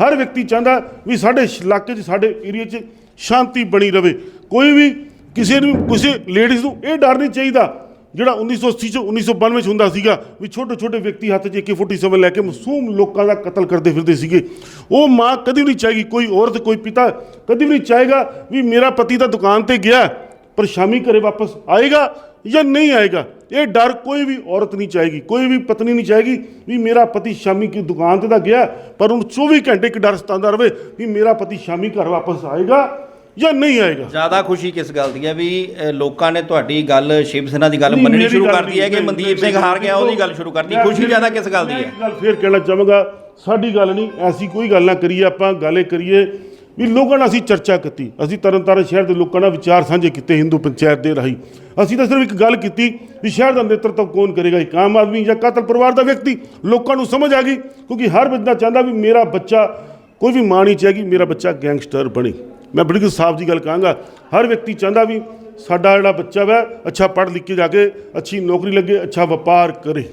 ਹਰ ਵਿਅਕਤੀ ਚਾਹੁੰਦਾ ਵੀ ਸਾਡੇ ਇਲਾਕੇ 'ਚ, ਸਾਡੇ ਏਰੀਆ 'ਚ ਸ਼ਾਂਤੀ ਬਣੀ ਰਵੇ। ਕੋਈ ਵੀ ਕਿਸੇ ਨੂੰ, ਕਿਸੇ ਲੇਡੀਜ਼ ਨੂੰ ਇਹ ਡਰ ਨਹੀਂ ਚਾਹੀਦਾ ਜਿਹੜਾ 1980 ਚ 1992 ਚ ਹੁੰਦਾ ਸੀਗਾ ਵੀ ਛੋਟੇ ਛੋਟੇ ਵਿਅਕਤੀ ਹੱਥ 'ਚ AK47 ਲੈ ਕੇ ਮਾਸੂਮ ਲੋਕਾਂ ਦਾ ਕਤਲ ਕਰਦੇ ਫਿਰਦੇ ਸੀਗੇ। ਉਹ ਮਾਂ ਕਦੀ ਵੀ ਨਹੀਂ ਚਾਹੇਗੀ, ਕੋਈ ਔਰਤ, ਕੋਈ ਪਿਤਾ ਕਦੀ ਵੀ ਨਹੀਂ ਚਾਹੇਗਾ ਵੀ ਮੇਰਾ ਪਤੀ ਤਾਂ ਦੁਕਾਨ ਤੇ ਗਿਆ। ਪਰ ਸ਼ਾਮੀ ਘਰੇ ਵਾਪਸ ਆਏਗਾ ਜਾਂ ਨਹੀਂ ਆਏਗਾ ਇਹ ਡਰ ਕੋਈ ਵੀ ਔਰਤ ਨਹੀਂ ਚਾਹੇਗੀ ਕੋਈ ਵੀ ਪਤਨੀ ਨਹੀਂ ਚਾਹੇਗੀ ਵੀ ਮੇਰਾ ਪਤੀ ਸ਼ਾਮੀ ਕੀ ਦੁਕਾਨ ਤੇ ਤਾਂ ਗਿਆ ਪਰ ਉਹਨੂੰ 24 ਘੰਟੇ ਇੱਕ ਡਰ ਸਤਾਉਂਦਾ ਰਵੇ ਵੀ ਮੇਰਾ ਪਤੀ ਸ਼ਾਮੀ ਘਰ ਵਾਪਸ ਆਏਗਾ ਜਾਂ ਨਹੀਂ ਆਏਗਾ। ਜ਼ਿਆਦਾ ਖੁਸ਼ੀ ਕਿਸ ਗੱਲ ਦੀ ਹੈ ਵੀ ਲੋਕਾਂ ਨੇ ਤੁਹਾਡੀ ਗੱਲ ਸ਼ਿਵ ਸੈਨਾ ਦੀ ਗੱਲ ਮੰਨਣੀ ਸ਼ੁਰੂ ਕਰਤੀ ਹੈ ਕਿ ਮਨਦੀਪ ਸਿੰਘ ਹਾਰ ਗਿਆ ਉਹਦੀ ਗੱਲ ਸ਼ੁਰੂ ਕਰਤੀ। ਖੁਸ਼ੀ ਜ਼ਿਆਦਾ ਕਿਸ ਗੱਲ ਦੀ ਹੈ? ਗੱਲ ਫੇਰ ਕਹਿਣਾ ਚਾਹਾਂਗਾ ਸਾਡੀ ਗੱਲ ਨਹੀਂ ਐਸੀ ਕੋਈ ਗੱਲ ਨਾ ਕਰੀਏ ਆਪਾਂ ਗੱਲ ਕਰੀਏ ਵੀ ਲੋਕਾਂ ਨਾਲ ਅਸੀਂ ਚਰਚਾ ਕੀਤੀ, ਅਸੀਂ ਤਰਨਤਾਰਨ ਸ਼ਹਿਰ ਦੇ ਲੋਕਾਂ ਨਾਲ ਵਿਚਾਰ ਸਾਂਝੇ ਕੀਤੇ ਹਿੰਦੂ ਪੰਚਾਇਤ ਦੇ ਰਾਹੀਂ। ਅਸੀਂ ਤਾਂ ਸਿਰਫ ਇੱਕ ਗੱਲ ਕੀਤੀ ਵੀ ਸ਼ਹਿਰ ਦਾ ਨੇਤਰਤਵ ਕੌਣ ਕਰੇਗਾ, ਇੱਕ ਆਮ ਆਦਮੀ ਜਾਂ ਕਾਤਲ ਪਰਿਵਾਰ ਦਾ ਵਿਅਕਤੀ? ਲੋਕਾਂ ਨੂੰ ਸਮਝ ਆ ਗਈ, ਕਿਉਂਕਿ ਹਰ ਬੰਦਾ ਚਾਹੁੰਦਾ ਵੀ ਮੇਰਾ ਬੱਚਾ ਕੋਈ ਵੀ ਮਾਂ ਨਹੀਂ ਚਾਹੇਗੀ, ਮੇਰਾ ਬੱਚਾ ਗੈਂਗਸਟਰ ਬਣੇ। ਮੈਂ ਬੜੀ ਸਾਫ਼ ਜੀ ਗੱਲ ਕਹਾਂਗਾ, ਹਰ ਵਿਅਕਤੀ ਚਾਹੁੰਦਾ ਵੀ ਸਾਡਾ ਜਿਹੜਾ ਬੱਚਾ ਵਾ, ਅੱਛਾ ਪੜ੍ਹ ਲਿਖ ਕੇ ਜਾ ਕੇ ਅੱਛੀ ਨੌਕਰੀ ਲੱਗੇ, ਅੱਛਾ ਵਪਾਰ ਕਰੇ।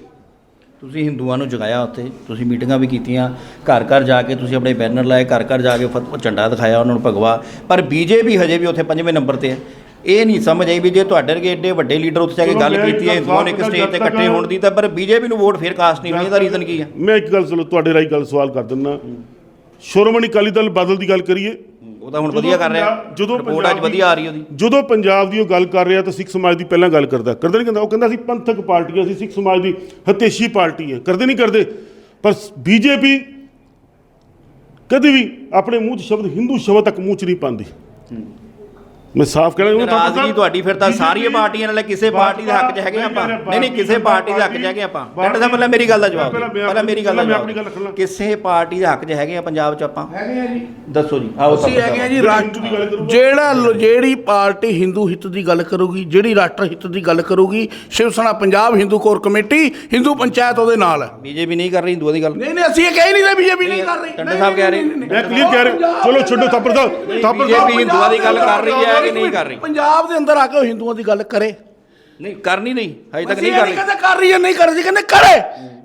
ਤੁਸੀਂ ਹਿੰਦੂਆਂ ਨੂੰ ਜਗਾਇਆ ਉੱਥੇ ਤੁਸੀਂ ਮੀਟਿੰਗਾਂ ਵੀ ਕੀਤੀਆਂ ਘਰ ਘਰ ਜਾ ਕੇ ਤੁਸੀਂ ਆਪਣੇ ਬੈਨਰ ਲਾਏ ਘਰ ਘਰ ਜਾ ਕੇ ਫਤ- ਝੰਡਾ ਦਿਖਾਇਆ ਉਹਨਾਂ ਨੂੰ ਭਗਵਾ। ਪਰ ਬੀਜੇਪੀ ਹਜੇ ਵੀ ਉੱਥੇ ਪੰਜਵੇਂ ਨੰਬਰ ਤੇ ਹੈ। ਇਹ ਨਹੀਂ ਸਮਝ ਆਈ ਵੀ ਜੇ ਤੁਹਾਡੇ ਵਰਗੇ ਏਡੇ ਵੱਡੇ ਲੀਡਰ ਉੱਥੇ ਜਾ ਕੇ ਗੱਲ ਕੀਤੀ ਹੈ ਹਿੰਦੂਆਂ ਨੇ ਇੱਕ ਸਟੇਜ ਤੇ ਇਕੱਠੇ ਹੋਣ ਦੀ ਤਾਂ ਪਰ ਬੀਜੇਪੀ ਨੂੰ ਵੋਟ ਫੇਰ ਕਾਸਟ ਨਹੀਂ ਹੋਈ ਇਹਦਾ ਰੀਜ਼ਨ ਕੀ ਹੈ? ਮੈਂ ਇੱਕ ਗੱਲ ਚਲੋ ਤੁਹਾਡੇ ਰਾਹੀਂ ਗੱਲ ਸਵਾਲ ਕਰ ਦਿੰਦਾ। ਸ਼੍ਰੋਮਣੀ ਅਕਾਲੀ ਦਲ ਬਾਦਲ ਦੀ ਗੱਲ ਕਰੀਏ ਉਹ ਤਾਂ ਹੁਣ ਵਧੀਆ ਕਰ ਰਿਹਾ ਜਦੋਂ ਰਿਪੋਰਟ ਅੱਜ ਵਧੀਆ ਆ ਰਹੀ ਉਹਦੀ। ਜਦੋਂ ਪੰਜਾਬ ਦੀ ਉਹ ਗੱਲ ਕਰ ਰਿਹਾ ਤਾਂ ਸਿੱਖ ਸਮਾਜ ਦੀ ਪਹਿਲਾਂ ਗੱਲ ਕਰਦਾ। ਕਰਦਾ ਨਹੀਂ ਕਹਿੰਦਾ ਉਹ ਕਹਿੰਦਾ ਅਸੀਂ ਪੰਥਕ ਪਾਰਟੀਆਂ ਅਸੀਂ ਸਿੱਖ ਸਮਾਜ ਦੀ ਹਤੇਸ਼ੀ ਪਾਰਟੀ ਹੈ। ਕਰਦੇ ਨਹੀਂ ਕਰਦੇ। ਪਰ ਬੀਜੇਪੀ ਕਦੇ ਵੀ ਆਪਣੇ ਮੂੰਹ 'ਚ ਸ਼ਬਦ ਹਿੰਦੂ ਸ਼ਬਦ ਤੱਕ ਮੂੰਹ 'ਚ ਨਹੀਂ ਪਾਉਂਦੀ। ਮੈਂ ਸਾਫ਼ ਕਹਿਣਾ ਚਾਹੁੰਦਾ ਥਾਪਰ ਨਾਰਾਜ਼ਗੀ ਤੁਹਾਡੀ ਫਿਰ ਤਾਂ ਸਾਰੀਆਂ ਪਾਰਟੀਆਂ ਨਾਲ ਕਿਸੇ ਪਾਰਟੀ ਦੇ ਹੱਕ 'ਚ ਹੈਗੇ ਆਪਾਂ। ਨਹੀਂ ਨਹੀਂ ਕਿਸੇ ਪਾਰਟੀ ਦੇ ਹੱਕ 'ਚ ਹੈਗੇ ਆਪਾਂ। ਡਾਕਟਰ ਸਾਹਿਬ ਪਹਿਲਾਂ ਮੇਰੀ ਗੱਲ ਦਾ ਜਵਾਬ ਪਹਿਲਾਂ ਮੇਰੀ ਗੱਲ ਦਾ ਜਵਾਬ। ਕਿਸੇ ਪਾਰਟੀ ਦੇ ਹੱਕ 'ਚ ਹੈਗੇ ਆ ਪੰਜਾਬ 'ਚ ਆਪਾਂ? ਹੈਗੇ ਆ ਜੀ। ਦੱਸੋ ਜੀ। ਆਓ ਅਸੀਂ ਹੈਗੇ ਆ ਜੀ ਰਾਸ਼ਟਰ। ਜਿਹੜਾ ਜਿਹੜੀ ਪਾਰਟੀ ਹਿੰਦੂ ਹਿੱਤ ਦੀ ਗੱਲ ਕਰੂਗੀ ਜਿਹੜੀ ਰਾਸ਼ਟਰ ਹਿੱਤ ਦੀ ਗੱਲ ਕਰੂਗੀ ਸ਼ਿਵ ਸੈਨਾ ਪੰਜਾਬ ਹਿੰਦੂ ਕੋਰ ਕਮੇਟੀ ਹਿੰਦੂ ਪੰਚਾਇਤ ਉਹਦੇ ਨਾਲ। ਹੈ ਬੀਜੇਪੀ ਨਹੀਂ ਕਰ ਰਹੀ ਹਿੰਦੂਆਂ ਦੀ ਗੱਲ ਨਹੀਂ ਨਹੀਂ ਅਸੀਂ ਇਹ ਕਹਿ ਨਹੀਂ ਰਹੇ ਬੀਜੇਪੀ ਨਹੀਂ ਕਰ ਰਹੀ। ਟੰਡੇ ਸਾਹਿਬ ਕਹਿ ਰਹੇ। ਮੈਂ ਕਲੀਅਰ ਕਹਿ ਰਿਹਾ। ਚਲੋ ਛੱਡੋ ਥਾਪਰ ਸਾਹਿਬ ਥਾਪਰ BJP ਸਾਹਿਬ। ਹਿੰਦੂਆਂ ਦੀ ਗੱਲ ਕਰ ਰਹੀ ਹੈ। ਕਿ ਨਹੀਂ ਕਰ ਰਹੀ? ਪੰਜਾਬ ਦੇ ਅੰਦਰ ਆ ਕੇ ਉਹ ਹਿੰਦੂਆਂ ਦੀ ਗੱਲ ਕਰੇ। ਨਹੀਂ ਕਰਨੀ ਨਹੀਂ ਹਜੇ ਤੱਕ ਨਹੀਂ ਕਰ ਰਹੀ ਕਹਿੰਦੇ ਕਰ ਰਹੀ ਹੈ ਨਹੀਂ ਕਰ ਰਹੀ ਕਹਿੰਦੇ ਕਰੇ।